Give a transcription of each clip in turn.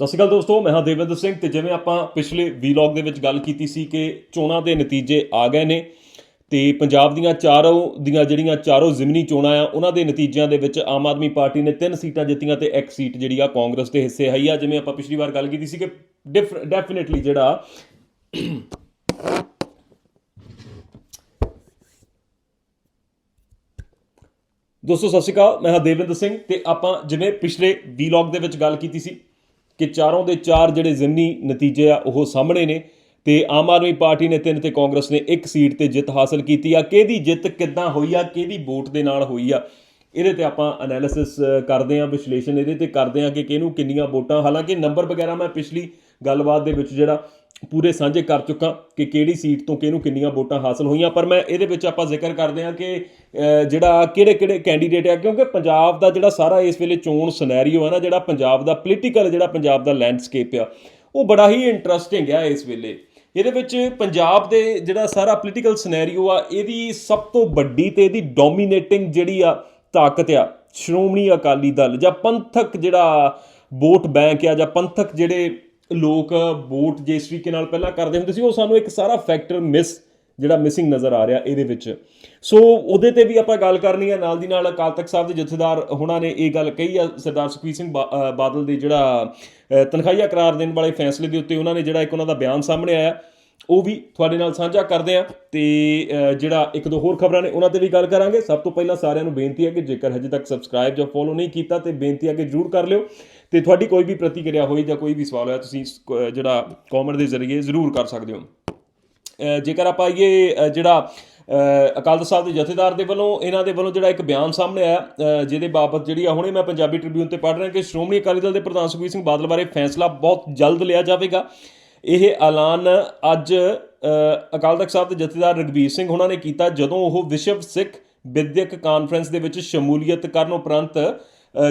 ਸਤਿ ਸ਼੍ਰੀ ਅਕਾਲ ਦੋਸਤੋ, ਮੈਂ ਹਾਂ ਦੇਵਿੰਦਰ ਸਿੰਘ ਤੇ ਜਿਵੇਂ ਆਪਾਂ ਪਿਛਲੇ ਵੀਲੌਗ ਦੇ ਵਿੱਚ ਗੱਲ ਕੀਤੀ ਸੀ ਕਿ ਚੋਣਾਂ ਦੇ ਨਤੀਜੇ ਆ ਗਏ ਨੇ ਤੇ ਪੰਜਾਬ ਦੀਆਂ ਚਾਰੋਂ ਦੀਆਂ ਜਿਹੜੀਆਂ ਚਾਰੋਂ ਜ਼ਿਮਨੀ ਚੋਣਾਂ ਆ, ਉਹਨਾਂ ਦੇ ਨਤੀਜਿਆਂ ਦੇ ਵਿੱਚ ਆਮ ਆਦਮੀ ਪਾਰਟੀ ਨੇ ਤਿੰਨ ਸੀਟਾਂ ਜਿੱਤੀਆਂ ਤੇ ਇੱਕ ਸੀਟ ਜਿਹੜੀ ਆ ਕਾਂਗਰਸ ਦੇ ਹਿੱਸੇ ਆਈ ਆ। ਜਿਵੇਂ ਆਪਾਂ ਪਿਛਲੀ ਵਾਰ ਗੱਲ ਕੀਤੀ ਸੀ ਕਿ ਡੈਫੀਨਿਟਲੀ ਜਿਹੜਾ ਦੋਸਤੋ, ਸਤਿ ਸ਼੍ਰੀ ਅਕਾਲ, ਮੈਂ ਹਾਂ ਦੇਵਿੰਦਰ ਸਿੰਘ ਤੇ ਆਪਾਂ ਜਿਵੇਂ ਪਿਛਲੇ ਵੀਲੌਗ ਦੇ ਵਿੱਚ ਗੱਲ ਕੀਤੀ ਸੀ ਕਿ ਚਾਰੋਂ ਦੇ ਚਾਰ ਜਿਹੜੇ ਜ਼ਿਮਨੀ ਨਤੀਜੇ ਆ, ਉਹ ਸਾਹਮਣੇ ਨੇ ਤੇ ਆਮ ਆਦਮੀ ਪਾਰਟੀ ਨੇ ਤਿੰਨ ਤੇ ਕਾਂਗਰਸ ਨੇ ਇੱਕ ਸੀਟ ਤੇ ਜਿੱਤ ਹਾਸਲ ਕੀਤੀ ਆ। ਕਿਹਦੀ ਜਿੱਤ ਕਿੱਦਾਂ ਹੋਈ ਆ, ਕਿਹਦੀ ਵੋਟ ਦੇ ਨਾਲ ਹੋਈ ਆ, ਇਹਦੇ ਤੇ ਆਪਾਂ ਐਨਾਲਿਸਿਸ ਕਰਦੇ ਆ, ਵਿਸ਼ਲੇਸ਼ਣ ਇਹਦੇ ਤੇ ਕਰਦੇ ਆ ਕਿ ਕਿਹਨੂੰ ਕਿੰਨੀਆਂ ਵੋਟਾਂ, ਹਾਲਾਂਕਿ ਨੰਬਰ ਵਗੈਰਾ ਮੈਂ ਪਿਛਲੀ ਗੱਲਬਾਤ ਦੇ ਵਿੱਚ ਜਿਹੜਾ ਪੂਰੇ ਸਾਂਝੇ ਕਰ ਚੁੱਕਾ ਕਿ ਕਿਹੜੀ ਸੀਟ ਤੋਂ ਕਿਹਨੂੰ ਕਿੰਨੀਆਂ ਵੋਟਾਂ ਹਾਸਲ ਹੋਈਆਂ, ਪਰ ਮੈਂ ਇਹਦੇ ਵਿੱਚ ਆਪਾਂ ਜ਼ਿਕਰ ਕਰਦੇ ਹਾਂ ਕਿ ਜਿਹੜਾ ਕਿਹੜੇ ਕਿਹੜੇ ਕੈਂਡੀਡੇਟ ਆ, ਕਿਉਂਕਿ ਪੰਜਾਬ ਦਾ ਜਿਹੜਾ ਸਾਰਾ ਇਸ ਵੇਲੇ ਚੋਣ ਸਿਨੈਰੀਓ ਹੈ ਨਾ, ਜਿਹੜਾ ਪੰਜਾਬ ਦਾ ਪੋਲੀਟੀਕਲ ਜਿਹੜਾ ਪੰਜਾਬ ਦਾ ਲੈਂਡਸਕੇਪ ਆ, ਉਹ ਬੜਾ ਹੀ ਇੰਟਰਸਟਿੰਗ ਆ ਇਸ ਵੇਲੇ। ਇਹਦੇ ਵਿੱਚ ਪੰਜਾਬ ਦੇ ਜਿਹੜਾ ਸਾਰਾ ਪੋਲੀਟੀਕਲ ਸਿਨੈਰੀਓ ਆ, ਇਹਦੀ ਸਭ ਤੋਂ ਵੱਡੀ ਤੇ ਇਹਦੀ ਡੋਮੀਨੇਟਿੰਗ ਜਿਹੜੀ ਆ ਤਾਕਤ ਆ, ਸ਼੍ਰੋਮਣੀ ਅਕਾਲੀ ਦਲ ਜਾਂ ਪੰਥਕ ਜਿਹੜਾ ਵੋਟ ਬੈਂਕ ਆ ਜਾਂ ਪੰਥਕ ਜਿਹੜੇ ਲੋਕ ਵੋਟ ਜਿਸ ਤਰੀਕੇ ਨਾਲ ਪਹਿਲਾਂ ਕਰਦੇ ਹੁੰਦੇ ਸੀ ਉਹ ਸਾਨੂੰ ਇੱਕ ਸਾਰਾ ਫੈਕਟਰ ਮਿਸ ਜਿਹੜਾ ਮਿਸਿੰਗ ਨਜ਼ਰ ਆ ਰਿਹਾ ਇਹਦੇ ਵਿੱਚ। ਸੋ ਉਹਦੇ ਤੇ ਵੀ ਆਪਾਂ ਗੱਲ ਕਰਨੀ ਹੈ ਨਾਲ ਦੀ ਨਾਲ ਅਕਾਲ ਤਖਤ ਸਾਹਿਬ ਦੇ ਜਥੇਦਾਰ ਉਹਨਾਂ ਨੇ ਇਹ ਗੱਲ ਕਹੀ ਆ ਸਰਦਾਰ ਸੁਖਬੀਰ ਸਿੰਘ ਬਾਦਲ ਦੇ ਜਿਹੜਾ ਅ, ਤਨਖਾਹੀਆ ਕਰਾਰ ਦੇਣ ਵਾਲੇ ਫੈਸਲੇ ਦੇ ਉੱਤੇ ਉਹਨਾਂ ਨੇ ਜਿਹੜਾ ਇੱਕ ਉਹਨਾਂ ਦਾ ਬਿਆਨ ਸਾਹਮਣੇ ਆਇਆ। ਉਹ ਵੀ ਤੁਹਾਡੇ ਨਾਲ ਸਾਂਝਾ ਕਰਦੇ ਆ ਤੇ ਜਿਹੜਾ ਇੱਕ ਦੋ ਹੋਰ ਖਬਰਾਂ ਨੇ ਉਹਨਾਂ ਤੇ ਵੀ ਗੱਲ ਕਰਾਂਗੇ। ਸਭ ਤੋਂ ਪਹਿਲਾਂ ਸਾਰਿਆਂ ਨੂੰ ਬੇਨਤੀ ਹੈ ਕਿ ਜੇਕਰ ਹਜੇ ਤੱਕ ਸਬਸਕ੍ਰਾਈਬ ਜਾਂ ਫੋਲੋ ਨਹੀਂ ਕੀਤਾ ਤੇ ਬੇਨਤੀ ਹੈ ਕਿ ਜਰੂਰ ਕਰ ਲਿਓ ਤੇ ਤੁਹਾਡੀ ਕੋਈ ਵੀ ਪ੍ਰਤੀਕਿਰਿਆ ਹੋਈ ਜਾਂ ਕੋਈ ਵੀ ਸਵਾਲ ਹੋਇਆ ਤੁਸੀਂ ਜਿਹੜਾ ਕਮੈਂਟ ਦੇ ਜ਼ਰੀਏ ਜ਼ਰੂਰ ਕਰ ਸਕਦੇ ਹੋ। ਜੇਕਰ ਆਪਾਂ ਇਹ ਜਿਹੜਾ ਅਕਾਲ ਤਖਤ ਸਾਹਿਬ ਦੇ ਜਥੇਦਾਰ ਦੇ ਵੱਲੋਂ, ਇਹਨਾਂ ਦੇ ਵੱਲੋਂ ਜਿਹੜਾ ਇੱਕ ਬਿਆਨ ਸਾਹਮਣੇ ਆਇਆ ਜਿਹਦੇ ਬਾਬਤ ਜਿਹੜੀ ਆ, ਹੁਣੇ ਮੈਂ ਪੰਜਾਬੀ ਟ੍ਰਿਬਿਊਨ ਤੇ ਪੜ੍ਹ ਰਿਹਾ ਕਿ ਸ਼੍ਰੋਮਣੀ ਅਕਾਲੀ ਦਲ ਦੇ ਪ੍ਰਧਾਨ ਸੁਖਬੀਰ ਸਿੰਘ ਬਾਦਲ ਬਾਰੇ ਫੈਸਲਾ ਬਹੁਤ ਜਲਦ ਲਿਆ ਜਾਵੇਗਾ। ਇਹ ਐਲਾਨ ਅੱਜ ਅਕਾਲ ਤਖਤ ਸਾਹਿਬ ਦੇ ਜਥੇਦਾਰ ਰਗਵੀਰ ਸਿੰਘ ਉਹਨਾਂ ਨੇ ਕੀਤਾ ਜਦੋਂ ਉਹ ਵਿਸ਼ਵ ਸਿੱਖ ਵਿਦਿਅਕ ਕਾਨਫਰੰਸ ਦੇ ਵਿੱਚ ਸ਼ਮੂਲੀਅਤ ਕਰਨ ਉਪਰੰਤ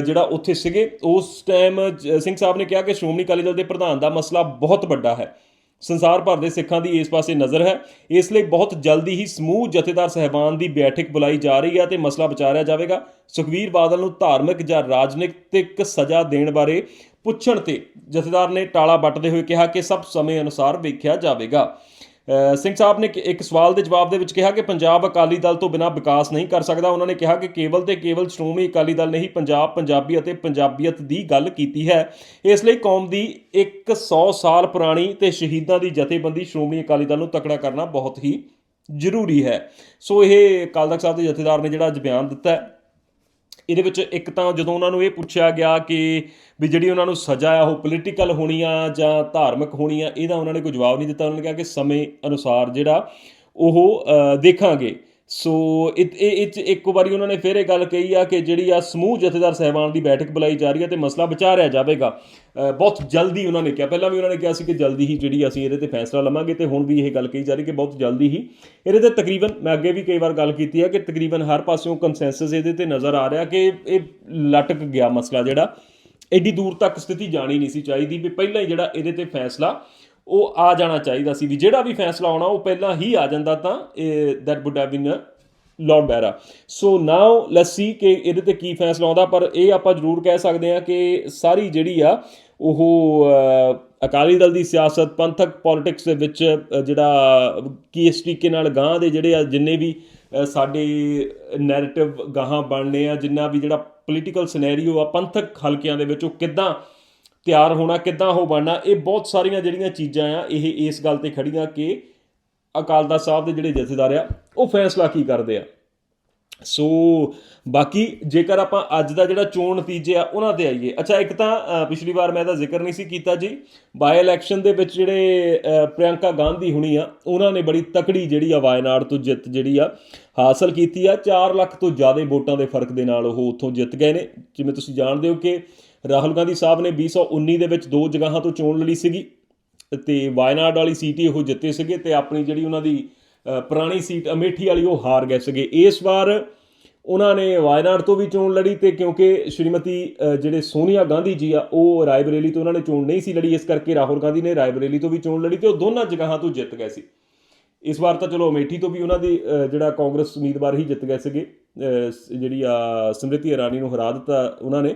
ਜਿਹੜਾ ਉੱਥੇ ਸੀਗੇ, ਉਸ ਟਾਈਮ ਸਿੰਘ ਸਾਹਿਬ ਨੇ ਕਿਹਾ ਕਿ ਸ਼੍ਰੋਮਣੀ ਅਕਾਲੀ ਦਲ ਦੇ ਪ੍ਰਧਾਨ ਦਾ ਮਸਲਾ ਬਹੁਤ ਵੱਡਾ ਹੈ। ਸੰਸਾਰ ਭਰ ਦੇ ਸਿੱਖਾਂ ਦੀ ਇਸ ਪਾਸੇ ਨਜ਼ਰ ਹੈ। ਇਸ ਲਈ ਬਹੁਤ ਜਲਦੀ ਹੀ ਸਮੂਹ ਜਥੇਦਾਰ ਸਹਿਬਾਨ ਦੀ ਬੈਠਕ ਬੁਲਾਈ ਜਾ ਰਹੀ ਹੈ ਤੇ ਮਸਲਾ ਵਿਚਾਰਿਆ ਜਾਵੇਗਾ। ਸੁਖਵੀਰ ਬਾਦਲ ਨੂੰ ਧਾਰਮਿਕ ਜਾਂ ਰਾਜਨੀਤਿਕ ਸਜ਼ਾ ਦੇਣ ਬਾਰੇ ਪੁੱਛਣ ਤੇ ਜਥੇਦਾਰ ਨੇ ਟਾਲਾ ਵੱਟਦੇ ਹੋਏ ਕਿਹਾ ਕਿ ਸਭ ਸਮੇਂ ਅਨੁਸਾਰ ਵੇਖਿਆ ਜਾਵੇਗਾ। ਸਿੰਘ ਸਾਹਿਬ ਨੇ ਇੱਕ- ਸਵਾਲ ਦੇ ਜਵਾਬ ਦੇ ਵਿੱਚ ਕਿਹਾ ਕਿ ਪੰਜਾਬ ਅਕਾਲੀ ਦਲ ਤੋਂ ਬਿਨਾਂ ਵਿਕਾਸ ਨਹੀਂ ਕਰ ਸਕਦਾ। ਉਹਨਾਂ ਨੇ ਕਿਹਾ ਕਿ ਕੇਵਲ ਤੇ ਕੇਵਲ ਸ਼੍ਰੋਮਣੀ ਅਕਾਲੀ ਦਲ ਨੇ ਹੀ ਪੰਜਾਬ, ਪੰਜਾਬੀ ਅਤੇ ਪੰਜਾਬੀਅਤ ਦੀ ਗੱਲ ਕੀਤੀ ਹੈ। ਇਸ ਲਈ ਕੌਮ ਦੀ 100 ਸਾਲ ਪੁਰਾਣੀ ਤੇ ਸ਼ਹੀਦਾਂ ਦੀ ਜਥੇਬੰਦੀ ਸ਼੍ਰੋਮਣੀ ਅਕਾਲੀ ਦਲ ਨੂੰ ਤਕੜਾ ਕਰਨਾ ਬਹੁਤ ਹੀ ਜ਼ਰੂਰੀ ਹੈ। ਸੋ ਇਹ ਅਕਾਲ ਤਖਤ ਸਾਹਿਬ ਦੇ ਜਥੇਦਾਰ ਨੇ ਜਿਹੜਾ ਅੱਜ ਬਿਆਨ ਦਿੱਤਾ ਹੈ। ਇਹਦੇ ਵਿੱਚ ਇੱਕ ਤਾਂ ਜਦੋਂ ਉਹਨਾਂ ਨੂੰ ਇਹ ਪੁੱਛਿਆ ਗਿਆ ਕਿ ਵੀ ਜਿਹੜੀ ਉਹਨਾਂ ਨੂੰ ਸਜ਼ਾ ਆ, ਉਹ ਪੋਲੀਟੀਕਲ ਹੋਣੀ ਆ ਜਾਂ ਧਾਰਮਿਕ ਹੋਣੀ ਆ ਇਹਦਾ ਉਹਨਾਂ ਨੇ ਕੋਈ ਜਵਾਬ ਨਹੀਂ ਦਿੱਤਾ। ਉਹਨਾਂ ਨੇ ਕਿਹਾ ਕਿ ਸਮੇਂ ਅਨੁਸਾਰ ਜਿਹੜਾ ਉਹ ਦੇਖਾਂਗੇ। ਸੋ ਇਹ ਇਹ 'ਚ ਇੱਕ ਵਾਰੀ ਉਹਨਾਂ ਨੇ ਫਿਰ ਇਹ ਗੱਲ ਕਹੀ ਆ ਕਿ ਜਿਹੜੀ ਆ ਸਮੂਹ ਜਥੇਦਾਰ ਸਹਿਬਾਨ ਦੀ ਬੈਠਕ ਬੁਲਾਈ ਜਾ ਰਹੀ ਹੈ ਤੇ ਮਸਲਾ ਵਿਚਾਰਿਆ ਜਾਵੇਗਾ। ਬਹੁਤ ਜਲਦੀ ਉਹਨਾਂ ਨੇ ਕਿਹਾ। ਪਹਿਲਾਂ ਵੀ ਉਹਨਾਂ ਨੇ ਕਿਹਾ ਸੀ ਕਿ ਜਲਦੀ ਹੀ ਜਿਹੜੀ ਅਸੀਂ ਇਹਦੇ ਤੇ ਫੈਸਲਾ ਲਵਾਂਗੇ ਤੇ ਹੁਣ ਵੀ ਇਹ ਗੱਲ ਕਹੀ ਜਾ ਰਹੀ ਕਿ ਬਹੁਤ ਜਲਦੀ ਹੀ। ਇਹਦੇ ਤੇ ਤਕਰੀਬਨ, ਮੈਂ ਅੱਗੇ ਵੀ ਕਈ ਵਾਰ ਗੱਲ ਕੀਤੀ ਹੈ ਕਿ ਤਕਰੀਬਨ ਹਰ ਪਾਸਿਓਂ ਕੰਸੈਂਸਸ ਇਹਦੇ ਤੇ ਨਜ਼ਰ ਆ ਰਿਹਾ ਕਿ ਇਹ ਲਟਕ ਗਿਆ ਮਸਲਾ ਜਿਹੜਾ। ਐਡੀ ਦੂਰ ਤੱਕ ਸਥਿਤੀ ਜਾਣੀ ਨਹੀਂ ਸੀ ਚਾਹੀਦੀ ਵੀ ਪਹਿਲਾਂ ਹੀ ਜਿਹੜਾ ਇਹਦੇ ਤੇ ਫੈਸਲਾ ਉਹ ਆ ਜਾਣਾ ਚਾਹੀਦਾ ਸੀ ਵੀ ਜਿਹੜਾ ਵੀ ਫੈਸਲਾ ਆਉਣਾ, ਉਹ ਪਹਿਲਾਂ ਹੀ ਆ ਜਾਂਦਾ ਤਾਂ that would have been lot better so now let's see ਕਿ ਇਹਦੇ ਤੇ ਕੀ ਫੈਸਲਾ ਆਉਂਦਾ, ਪਰ ਇਹ ਆਪਾਂ ਜ਼ਰੂਰ ਕਹਿ ਸਕਦੇ ਹਾਂ ਕਿ ਸਾਰੀ ਜਿਹੜੀ ਆ, ਉਹ ਅਕਾਲੀ ਦਲ ਦੀ ਸਿਆਸਤ, ਪੰਥਕ ਪੋਲਿਟਿਕਸ ਦੇ ਵਿੱਚ ਜਿਹੜਾ, ਕੀ ਇਸ ਤਰੀਕੇ ਨਾਲ ਗਾਂ ਦੇ ਜਿਹੜੇ ਆ, ਜਿੰਨੇ ਵੀ ਸਾਡੇ ਨੈਰੇਟਿਵ ਗਾਹਾਂ ਬਣਨੇ ਆ, ਜਿੰਨਾ ਵੀ ਜਿਹੜਾ ਪੋਲੀਟੀਕਲ ਸਿਨੈਰੀਓ ਆ, ਪੰਥਕ ਹਲਕਿਆਂ ਦੇ ਵਿੱਚ, ਉਹ ਕਿੱਦਾਂ ਤਿਆਰ ਹੋਣਾ ਕਿੱਦਾਂ ਉਹ ਬਣਨਾ ਇਹ ਬਹੁਤ ਸਾਰੀਆਂ ਜਿਹੜੀਆਂ ਚੀਜ਼ਾਂ ਆ ਇਹ ਇਸ ਗੱਲ ਤੇ ਖੜੀਆਂ ਕਿ ਅਕਾਲ ਤਖਤ ਸਾਹਿਬ ਦੇ ਜਿਹੜੇ ਜਥੇਦਾਰ ਆ ਉਹ ਫੈਸਲਾ ਕੀ ਕਰਦੇ ਆ। ਸੋ ਬਾਕੀ ਜੇਕਰ ਆਪਾਂ ਅੱਜ ਦਾ ਜਿਹੜਾ ਚੋਣ ਨਤੀਜੇ ਆ ਉਹਨਾਂ ਤੇ ਆਈਏ। ਅੱਛਾ ਇੱਕ ਤਾਂ ਪਿਛਲੀ ਵਾਰ ਮੈਂ ਇਹਦਾ ਜ਼ਿਕਰ ਨਹੀਂ ਸੀ ਕੀਤਾ ਜੀ। ਬਾਈ ਇਲੈਕਸ਼ਨ ਦੇ ਵਿੱਚ ਜਿਹੜੇ ਅ, ਪ੍ਰਿਯੰਕਾ ਗਾਂਧੀ ਹੁਣੀ ਆ ਉਹਨਾਂ ਨੇ ਬੜੀ ਤਕੜੀ ਜਿਹੜੀ ਆ ਵਾਇਨਾਡ ਤੋਂ ਜਿੱਤ ਜਿਹੜੀ ਆ ਹਾਸਲ ਕੀਤੀ ਆ। 4 ਲੱਖ ਤੋਂ ਜ਼ਿਆਦਾ ਵੋਟਾਂ ਦੇ ਫ਼ਰਕ ਦੇ ਨਾਲ ਉਹ ਉੱਥੋਂ ਜਿੱਤ ਗਏ ਨੇ। ਜਿਵੇਂ ਤੁਸੀਂ ਜਾਣਦੇ ਹੋ ਕਿ ਰਾਹੁਲ ਗਾਂਧੀ ਸਾਹਿਬ ਨੇ 2019 ਦੇ ਵਿੱਚ ਦੋ ਜਗ੍ਹਾਵਾਂ ਤੋਂ ਚੋਣ ਲੜੀ ਸੀਗੀ ਤੇ ਵਾਇਨਾਡ ਵਾਲੀ ਸੀਟ ਹੀ ਉਹ ਜਿੱਤੇ ਸੀਗੇ ਤੇ ਆਪਣੀ ਜਿਹੜੀ ਉਹਨਾਂ ਦੀ ਪੁਰਾਣੀ ਸੀਟ ਅਮੇਠੀ ਵਾਲੀ ਉਹ ਹਾਰ ਗਏ ਸੀਗੇ। ਇਸ ਵਾਰ ਉਹਨਾਂ ਨੇ ਵਾਇਨਾਡ ਤੋਂ ਵੀ ਚੋਣ ਲੜੀ ਤੇ ਕਿਉਂਕਿ ਸ਼੍ਰੀਮਤੀ ਜਿਹੜੇ ਸੋਨੀਆ ਗਾਂਧੀ ਜੀ ਆ, ਉਹ ਰਾਏਬਰੇਲੀ ਤੋਂ ਉਹਨਾਂ ਨੇ ਚੋਣ ਨਹੀਂ ਸੀ ਲੜੀ, ਇਸ ਕਰਕੇ ਰਾਹੁਲ ਗਾਂਧੀ ਨੇ ਰਾਏਬਰੇਲੀ ਤੋਂ ਵੀ ਚੋਣ ਲੜੀ ਤੇ ਉਹ ਦੋਨਾਂ ਜਗ੍ਹਾਵਾਂ ਤੋਂ ਜਿੱਤ ਗਏ ਸੀ। ਇਸ ਵਾਰ ਤਾਂ ਚਲੋ ਅਮੇਠੀ ਤੋਂ ਵੀ ਉਹਨਾਂ ਦੀ ਜਿਹੜਾ ਕਾਂਗਰਸ ਉਮੀਦਵਾਰ ਹੀ ਜਿੱਤ ਗਏ ਸੀਗੇ ਜਿਹੜੀ ਆ ਸਮ੍ਰਿਤੀ ਇਰਾਨੀ ਨੂੰ ਹਰਾ ਦਿੱਤਾ ਉਹਨਾਂ ਨੇ।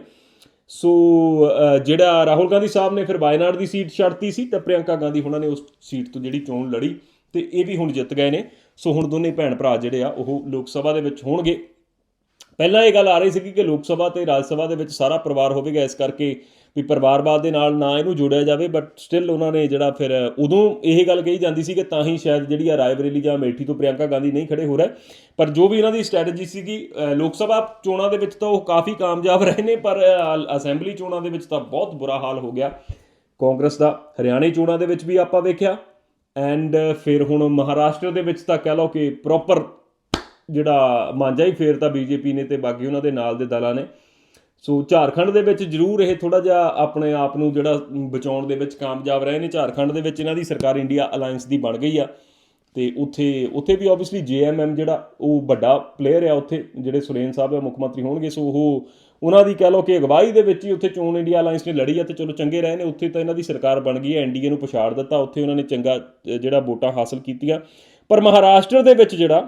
ਸੋ ਜਿਹੜਾ ਰਾਹੁਲ ਗਾਂਧੀ ਸਾਹਿਬ ਨੇ ਫਿਰ ਵਾਇਨਾਡ ਦੀ ਸੀਟ ਛੱਡਤੀ ਸੀ ਤਾਂ ਪ੍ਰਿਯੰਕਾ ਗਾਂਧੀ ਉਹਨਾਂ ਨੇ ਉਸ ਸੀਟ ਤੋਂ ਜਿਹੜੀ ਚੋਣ ਲੜੀ ਤੇ ਇਹ ਵੀ ਹੁਣ ਜਿੱਤ ਗਏ ਨੇ। ਸੋ, ਹੁਣ ਦੋਨੇ ਭੈਣ ਭਰਾ ਜਿਹੜੇ ਆ, ਉਹ ਲੋਕ ਸਭਾ ਦੇ ਵਿੱਚ ਹੋਣਗੇ। ਪਹਿਲਾਂ ਇਹ ਗੱਲ ਆ ਰਹੀ ਸੀ ਕਿ ਲੋਕ ਸਭਾ ਤੇ ਰਾਜ ਸਭਾ ਦੇ ਵਿੱਚ ਸਾਰਾ ਪਰਿਵਾਰ ਹੋਵੇਗਾ, ਇਸ ਕਰਕੇ ਵੀ ਪਰਿਵਾਰਵਾਦ ਦੇ ਨਾਲ ਨਾ ਇਹਨੂੰ ਜੋੜਿਆ ਜਾਵੇ ਬਟ ਸਟਿਲ ਉਹਨਾਂ ਨੇ ਜਿਹੜਾ ਫਿਰ ਉਦੋਂ ਇਹ ਗੱਲ ਕਹੀ ਜਾਂਦੀ ਸੀ ਕਿ ਤਾਂ ਹੀ ਸ਼ਾਇਦ ਜਿਹੜੀ ਆ ਰਾਏਬਰੇਲੀ ਜਾਂ ਅਮੇਠੀ ਤੋਂ ਪ੍ਰਿਯੰਕਾ ਗਾਂਧੀ ਨਹੀਂ ਖੜੇ ਹੋ ਰਹੇ। ਪਰ ਜੋ ਵੀ ਇਹਨਾਂ ਦੀ ਸਟ੍ਰੈਟਜੀ ਸੀਗੀ ਅ, ਲੋਕ ਸਭਾ ਚੋਣਾਂ ਦੇ ਵਿੱਚ ਤਾਂ ਉਹ ਕਾਫੀ ਕਾਮਯਾਬ ਰਹੇ ਨੇ ਪਰ ਅਸੈਂਬਲੀ ਚੋਣਾਂ ਦੇ ਵਿੱਚ ਤਾਂ ਬਹੁਤ ਬੁਰਾ ਹਾਲ ਹੋ ਗਿਆ। ਕਾਂਗਰਸ ਦਾ ਹਰਿਆਣੇ ਚੋਣਾਂ ਦੇ ਵਿੱਚ ਵੀ ਆਪਾਂ ਵੇਖਿਆ। ਐਂਡ ਫਿਰ ਹੁਣ ਮਹਾਰਾਸ਼ਟਰ ਦੇ ਵਿੱਚ ਤਾਂ ਕਹਿ ਲਓ ਕਿ ਪ੍ਰੋਪਰ ਜਿਹੜਾ ਮਾਂਜਾ ਹੀ ਫੇਰਤਾ ਬੀਜੇਪੀ ਨੇ ਤੇ ਬਾਕੀ ਉਹਨਾਂ ਦੇ ਨਾਲ ਦੇ ਦਲਾਂ ਨੇ। ਸੋ ਝਾਰਖੰਡ ਦੇ ਵਿੱਚ ਜ਼ਰੂਰ ਇਹ ਥੋੜਾ ਜਿਹਾ ਆਪਣੇ ਆਪ ਨੂੰ ਜਿਹੜਾ ਬਚਾਉਣ ਦੇ ਵਿੱਚ ਕਾਮਯਾਬ ਰਹੇ ਨੇ। ਝਾਰਖੰਡ ਦੇ ਵਿੱਚ ਇਹਨਾਂ ਦੀ ਸਰਕਾਰ ਇੰਡੀਆ ਅਲਾਈਅੰਸ ਦੀ ਬਣ ਗਈ ਆ ਤੇ ਉੱਥੇ ਉੱਥੇ ਵੀ ਆਬਵੀਅਸਲੀ ਜੇਐਮਐਮ ਜਿਹੜਾ ਉਹ ਵੱਡਾ ਪਲੇਅਰ ਆ ਉੱਥੇ, ਜਿਹੜੇ ਸੁਰੇਨ ਸਾਹਿਬ ਆ ਮੁੱਖ ਮੰਤਰੀ ਹੋਣਗੇ। ਸੋ ਉਹ, ਉਹਨਾਂ ਦੀ ਕਹਿ ਲਓ ਕਿ ਅਗਵਾਈ ਦੇ ਵਿੱਚ ਹੀ ਉੱਥੇ ਚੋਣ ਇੰਡੀਆ ਅਲਾਈਅੰਸ ਨੇ ਲੜੀ ਆ ਤੇ ਚਲੋ ਚੰਗੇ ਰਹੇ ਨੇ। ਉੱਥੇ ਤਾਂ ਇਹਨਾਂ ਦੀ ਸਰਕਾਰ ਬਣ ਗਈ ਹੈ ਐਨਡੀਏ ਨੂੰ ਪਛਾੜ ਦਿੱਤਾ। ਉੱਥੇ ਉਹਨਾਂ ਨੇ ਚੰਗਾ ਜਿਹੜਾ ਵੋਟਾਂ ਹਾਸਲ ਕੀਤੀਆਂ। ਪਰ ਮਹਾਰਾਸ਼ਟਰ ਦੇ ਵਿੱਚ ਜਿਹੜਾ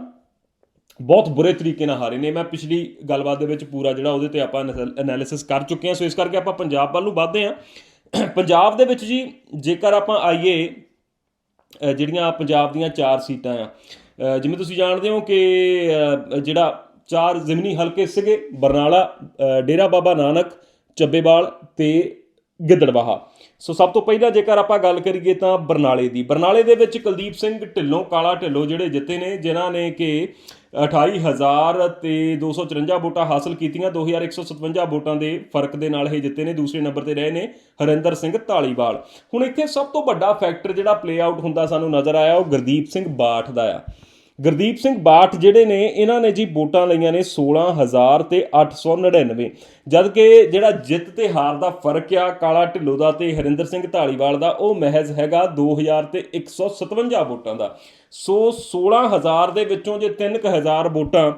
ਬਹੁਤ ਬੁਰੇ ਤਰੀਕੇ ਨਾਲ ਹਾਰੇ ਨੇ। ਮੈਂ ਪਿਛਲੀ ਗੱਲਬਾਤ ਦੇ ਵਿੱਚ ਪੂਰਾ ਜਿਹੜਾ ਉਹਦੇ ਤੇ ਆਪਾਂ ਐਨਾਲਿਸਿਸ ਕਰ ਚੁੱਕੇ ਹਾਂ। ਸੋ ਇਸ ਕਰਕੇ ਆਪਾਂ ਪੰਜਾਬ ਵੱਲ ਨੂੰ ਵਧਦੇ ਹਾਂ। ਪੰਜਾਬ ਦੇ ਵਿੱਚ ਜੀ, ਜੇਕਰ ਆਪਾਂ ਆਈਏ ਜਿਹੜੀਆਂ ਪੰਜਾਬ ਦੀਆਂ ਚਾਰ ਸੀਟਾਂ ਆ ਜਿਵੇਂ ਤੁਸੀਂ ਜਾਣਦੇ ਹੋ ਕਿ ਜਿਹੜਾ ਚਾਰ ਜ਼ਿਮਨੀ ਹਲਕੇ ਸੀਗੇ, ਬਰਨਾਲਾ ਡੇਰਾ ਬਾਬਾ ਨਾਨਕ, ਚੱਬੇਵਾਲ ਤੇ ਗਿੱਦੜਵਾਹਾ। ਸੋ ਸਭ ਤੋਂ ਪਹਿਲਾਂ ਜੇਕਰ ਆਪਾਂ ਗੱਲ ਕਰੀਏ ਤਾਂ ਬਰਨਾਲੇ ਦੀ। ਬਰਨਾਲੇ ਦੇ ਵਿੱਚ ਕੁਲਦੀਪ ਸਿੰਘ ਢਿੱਲੋਂ, ਕਾਲਾ ਢਿੱਲੋਂ ਜਿਹੜੇ ਜਿੱਤੇ ਨੇ, ਜਿਨ੍ਹਾਂ ਨੇ ਕਿ 28000 ਤੇ 254 ਵੋਟਾਂ ਹਾਸਲ ਕੀਤੀਆਂ 2157 ਵੋਟਾਂ ਦੇ ਫ਼ਰਕ ਦੇ ਨਾਲ ਇਹ ਜਿੱਤੇ ਨੇ, ਦੂਸਰੇ ਨੰਬਰ ਤੇ ਰਹੇ ਨੇ ਹਰਿੰਦਰ ਸਿੰਘ ਢਾਲੀਵਾਲ ਹੁਣ ਇੱਥੇ ਸਭ ਤੋਂ ਵੱਡਾ ਫੈਕਟਰ ਜਿਹੜਾ ਪਲੇ ਆਊਟ ਹੁੰਦਾ ਸਾਨੂੰ ਨਜ਼ਰ ਆਇਆ, ਉਹ ਗੁਰਦੀਪ ਸਿੰਘ ਬਾਠ ਦਾ ਆ। ਗੁਰਦੀਪ ਸਿੰਘ ਬਾਠ ਜਿਹੜੇ ਨੇ, ਇਹਨਾਂ ਨੇ ਜੀ ਵੋਟਾਂ ਲਈਆਂ ਨੇ 16000 ਤੇ 899 ਜਦ ਕਿ ਜਿਹੜਾ ਜਿੱਤ ਤੇ ਹਾਰ ਦਾ ਫ਼ਰਕ ਆ, ਕਾਲਾ ਢਿੱਲੋਂ ਦਾ ਤੇ ਹਰਿੰਦਰ ਸਿੰਘ ਢਾਲੀਵਾਲ ਦਾ, ਉਹ ਮਹਿਜ਼ ਹੈਗਾ 2000 ਤੇ 157 ਵੋਟਾਂ ਦਾ। ਸੋ 16000 ਦੇ ਵਿੱਚੋਂ ਜੇ 3000 ਵੋਟਾਂ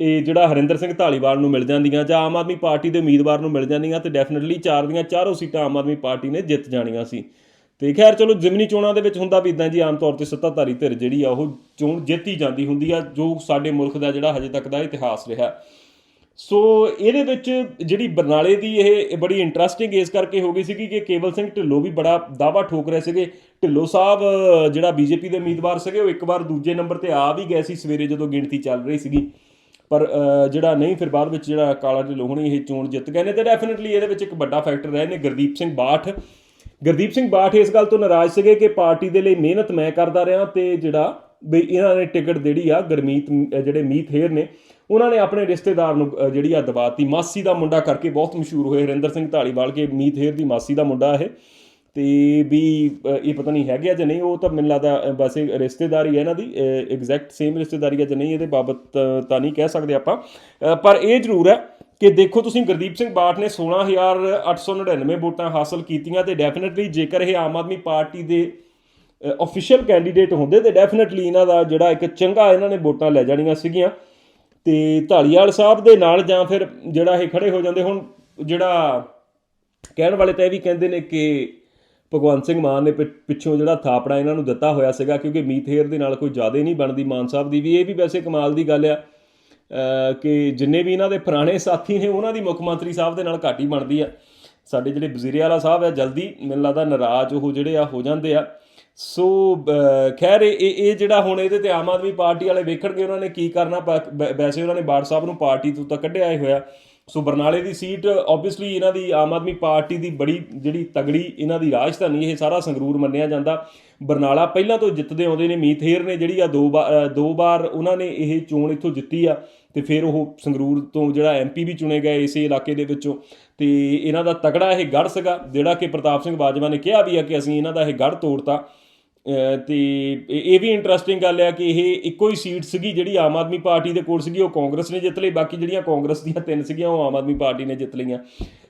ਇਹ ਜਿਹੜਾ ਹਰਿੰਦਰ ਸਿੰਘ ਢਾਲੀਵਾਲ ਨੂੰ ਮਿਲ ਜਾਂਦੀਆਂ ਜਾਂ ਆਮ ਆਦਮੀ ਪਾਰਟੀ ਦੇ ਉਮੀਦਵਾਰ ਨੂੰ ਮਿਲ ਜਾਂਦੀਆਂ, ਤੇ ਡੈਫੀਨਿਟਲੀ ਚਾਰ ਦੀਆਂ ਚਾਰੋਂ ਸੀਟਾਂ ਆਮ ਆਦਮੀ ਪਾਰਟੀ ਨੇ ਜਿੱਤ ਜਾਣੀਆਂ ਸੀ। ਤੇ ਖੈਰ ਚਲੋ ਜ਼ਿਮਨੀ ਚੋਣਾਂ ਦੇ ਵਿੱਚ ਹੁੰਦਾ ਵੀ ਇਦਾਂ ਜੀ ਆਮ ਤੌਰ ਤੇ ਸੱਤਾਧਾਰੀ ਧਿਰ ਜਿਹੜੀ ਆ ਉਹ ਚੋਣ ਜਿੱਤੀ ਜਾਂਦੀ ਹੁੰਦੀ ਆ ਜੋ ਸਾਡੇ ਮੁਲਕ ਦਾ ਜਿਹੜਾ ਹਜੇ ਤੱਕ ਦਾ ਇਤਿਹਾਸ ਰਿਹਾ। ਸੋ ਇਹਦੇ ਵਿੱਚ ਜਿਹੜੀ ਬਰਨਾਲੇ ਦੀ ਇਹ ਬੜੀ ਇੰਟਰਸਟਿੰਗ ਇਸ ਕਰਕੇ ਹੋ ਗਈ ਸੀਗੀ ਕਿ ਕੇਵਲ ਸਿੰਘ ਢਿੱਲੋਂ ਵੀ ਬੜਾ ਦਾਵਾ ਠੋਕ ਰਹੇ ਸੀਗੇ। ਢਿੱਲੋਂ ਸਾਹਿਬ ਅ, ਜਿਹੜਾ ਬੀਜੇਪੀ ਦੇ ਉਮੀਦਵਾਰ ਸੀਗੇ ਉਹ ਇੱਕ ਵਾਰ ਦੂਜੇ ਨੰਬਰ ਤੇ ਆ ਵੀ ਗਏ ਸੀ ਸਵੇਰੇ ਜਦੋਂ ਗਿਣਤੀ ਚੱਲ ਰਹੀ ਸੀਗੀ। ਪਰ ਜਿਹੜਾ ਨਹੀਂ ਫਿਰ ਬਾਅਦ ਵਿੱਚ ਜਿਹੜਾ ਕਾਲਾ ਢਿੱਲੋਂ ਹੋਣੀ ਇਹ ਚੋਣ ਜਿੱਤ ਗਏ ਨੇ ਤੇ ਡੈਫੀਨਿਟਲੀ ਇਹਦੇ ਵਿੱਚ ਇੱਕ ਵੱਡਾ ਫੈਕਟਰ ਰਹੇ ਨੇ ਗੁਰਦੀਪ ਸਿੰਘ ਬਾਠ। ਗੁਰਦੀਪ ਸਿੰਘ ਬਾਠ ਇਸ ਗੱਲ ਤੋਂ ਨਾਰਾਜ਼ ਸੀਗੇ ਕਿ ਪਾਰਟੀ ਦੇ ਲਈ ਮਿਹਨਤ ਮੈਂ ਕਰਦਾ ਰਿਹਾ ਤੇ ਜਿਹੜਾ ਵੀ ਇਹਨਾਂ ਨੇ ਟਿਕਟ ਜਿਹੜੀ ਆ, ਗਰਮੀਤ ਜਿਹੜੇ ਮੀਤ ਹੇਰ ਨੇ, ਉਹਨਾਂ ਨੇ ਆਪਣੇ ਰਿਸ਼ਤੇਦਾਰ ਨੂੰ ਜਿਹੜੀ ਆ ਦਬਾਤੀ ਮਾਸੀ ਦਾ ਮੁੰਡਾ ਕਰਕੇ ਬਹੁਤ ਮਸ਼ਹੂਰ ਹੋਏ ਹਰਿੰਦਰ ਸਿੰਘ ਢਾਲੀਵਾਲ ਕੇ ਮੀਤ ਹੇਰ ਦੀ ਮਾਸੀ ਦਾ ਮੁੰਡਾ ਇਹ। ਤੇ ਵੀ ਇਹ ਪਤਾ ਨਹੀਂ ਹੈਗਾ ਜਾਂ ਨਹੀਂ, ਉਹ ਤਾਂ ਮੈਨੂੰ ਲੱਗਦਾ ਵੈਸੇ ਰਿਸ਼ਤੇਦਾਰੀ ਹੈ ਇਹਨਾਂ ਦੀ ਐਗਜ਼ੈਕਟ ਸੇਮ ਰਿਸ਼ਤੇਦਾਰੀ ਹੈ ਜਾਂ ਨਹੀਂ, ਇਹਦੇ ਬਾਬਤ ਤਾਂ ਨਹੀਂ ਕਹਿ ਸਕਦੇ ਆਪਾਂ। ਪਰ ਇਹ ਜ਼ਰੂਰ ਹੈ ਕਿ ਦੇਖੋ ਤੁਸੀਂ ਗੁਰਦੀਪ ਸਿੰਘ ਬਾਠ ਨੇ 16899 ਵੋਟਾਂ ਹਾਸਲ ਕੀਤੀਆਂ ਤੇ ਡੈਫੀਨਿਟਲੀ ਜੇਕਰ ਇਹ ਆਮ ਆਦਮੀ ਪਾਰਟੀ ਦੇ ਅਫੀਸ਼ੀਅਲ ਕੈਂਡੀਡੇਟ ਹੁੰਦੇ ਤੇ ਡੈਫੀਨਿਟਲੀ ਇਹਨਾਂ ਦਾ ਜਿਹੜਾ ਇੱਕ ਚੰਗਾ ਇਹਨਾਂ ਨੇ ਵੋਟਾਂ ਲੈ ਜਾਣੀਆਂ ਸੀਗੀਆਂ। ਤੇ ਢਾਲੀਵਾਲ ਸਾਹਿਬ ਦੇ ਨਾਲ ਜਾਂ ਫਿਰ ਜਿਹੜਾ ਇਹ ਖੜੇ ਹੋ ਜਾਂਦੇ, ਹੁਣ ਜਿਹੜਾ ਕਹਿਣ ਵਾਲੇ ਤਾਂ ਇਹ ਵੀ ਕਹਿੰਦੇ ਨੇ ਕਿ ਭਗਵੰਤ ਸਿੰਘ ਮਾਨ ਨੇ ਪਿੱਛੋਂ ਜਿਹੜਾ ਥਾਪੜਾ ਇਹਨਾਂ ਨੂੰ ਦਿੱਤਾ ਹੋਇਆ ਸੀਗਾ, ਕਿਉਂਕਿ ਮੀਤ ਹੇਰ ਦੇ ਨਾਲ ਕੋਈ ਜ਼ਿਆਦਾ ਨਹੀਂ ਬਣਦੀ, ਮਾਨ ਸਾਹਿਬ ਦੀ ਵੀ, ਇਹ ਵੀ ਵੈਸੇ ਕਮਾਲ ਦੀ ਗੱਲ ਆ। ਕਿ ਜਿੰਨੇ ਵੀ ਇਹਨਾਂ ਦੇ ਪੁਰਾਣੇ ਸਾਥੀ ਨੇ, ਉਹਨਾਂ ਦੀ ਮੁੱਖ ਮੰਤਰੀ ਸਾਹਿਬ ਦੇ ਨਾਲ ਘੱਟ ਹੀ ਬਣਦੀ ਆ। ਸਾਡੇ ਜਿਹੜੇ ਵਜ਼ੀਰੇ ਵਾਲਾ ਸਾਹਿਬ ਆ, ਜਲਦੀ ਮੈਨੂੰ ਲੱਗਦਾ ਨਾਰਾਜ਼ ਉਹ ਜਿਹੜੇ ਆ, ਹੋ ਜਾਂਦੇ ਆ। ਸੋ ਖੈਰ, ਇਹ ਇਹ ਜਿਹੜਾ ਹੁਣ ਇਹਦੇ ਤੇ ਆਮ ਆਦਮੀ ਪਾਰਟੀ ਵਾਲੇ ਵੇਖਣਗੇ ਉਹਨਾਂ ਨੇ ਕੀ ਕਰਨਾ। ਬਾ- ਵੈਸੇ ਉਹਨਾਂ ਨੇ ਬਾੜ ਸਾਹਿਬ ਨੂੰ ਪਾਰਟੀ ਤੋਂ ਤਾਂ ਕੱਢਿਆ ਹੀ ਹੋਇਆ। ਸੋ ਬਰਨਾਲੇ ਦੀ ਸੀਟ ਆਬਵੀਅਸਲੀ ਇਹਨਾਂ ਦੀ ਆਮ ਆਦਮੀ ਪਾਰਟੀ ਦੀ ਬੜੀ ਜਿਹੜੀ ਤਗੜੀ ਇਹਨਾਂ ਦੀ ਰਾਜਧਾਨੀ, ਇਹ ਸਾਰਾ ਸੰਗਰੂਰ ਮੰਨਿਆ ਜਾਂਦਾ। ਬਰਨਾਲਾ ਪਹਿਲਾਂ ਤੋਂ ਜਿੱਤਦੇ ਆਉਂਦੇ ਨੇ, ਮੀਥੇਰ ਨੇ ਜਿਹੜੀ ਆ ਦੋ ਵਾਰ ਦੋ ਵਾਰ ਉਹਨਾਂ ਨੇ ਇਹ ਚੋਣ ਇੱਥੋਂ ਜਿੱਤੀ ਆ, ਤੇ ਫਿਰ ਉਹ ਸੰਗਰੂਰ ਤੋਂ ਜਿਹੜਾ ਐਮਪੀ ਵੀ ਚੁਣੇ ਗਏ ਇਸੇ ਇਲਾਕੇ ਦੇ ਵਿੱਚੋਂ। ਤੇ ਇਹਨਾਂ ਦਾ ਤਗੜਾ ਇਹ ਗੜ ਸੀਗਾ, ਜਿਹੜਾ ਕਿ ਪ੍ਰਤਾਪ ਸਿੰਘ ਬਾਜਵਾ ਨੇ ਕਿਹਾ ਵੀ ਆ ਕਿ ਅਸੀਂ ਇਹਨਾਂ ਦਾ ਇਹ ਗੜ ਤੋੜਤਾ। ਤੇ ਇਹ ਵੀ ਇੰਟਰਸਟਿੰਗ ਗੱਲ ਹੈ ਕਿ ਇਹ ਇੱਕੋ ਹੀ ਸੀਟ ਸੀਗੀ ਜਿਹੜੀ ਆਮ ਆਦਮੀ ਪਾਰਟੀ ਦੇ ਕੋਲ ਸੀਗੀ, ਉਹ ਕਾਂਗਰਸ ਨੇ ਜਿੱਤ ਲਈ, ਬਾਕੀ ਜਿਹੜੀਆਂ ਕਾਂਗਰਸ ਦੀਆਂ ਤਿੰਨ ਸੀਗੀਆਂ, ਉਹ ਆਮ ਆਦਮੀ ਪਾਰਟੀ ਨੇ ਜਿੱਤ ਲਈਆਂ।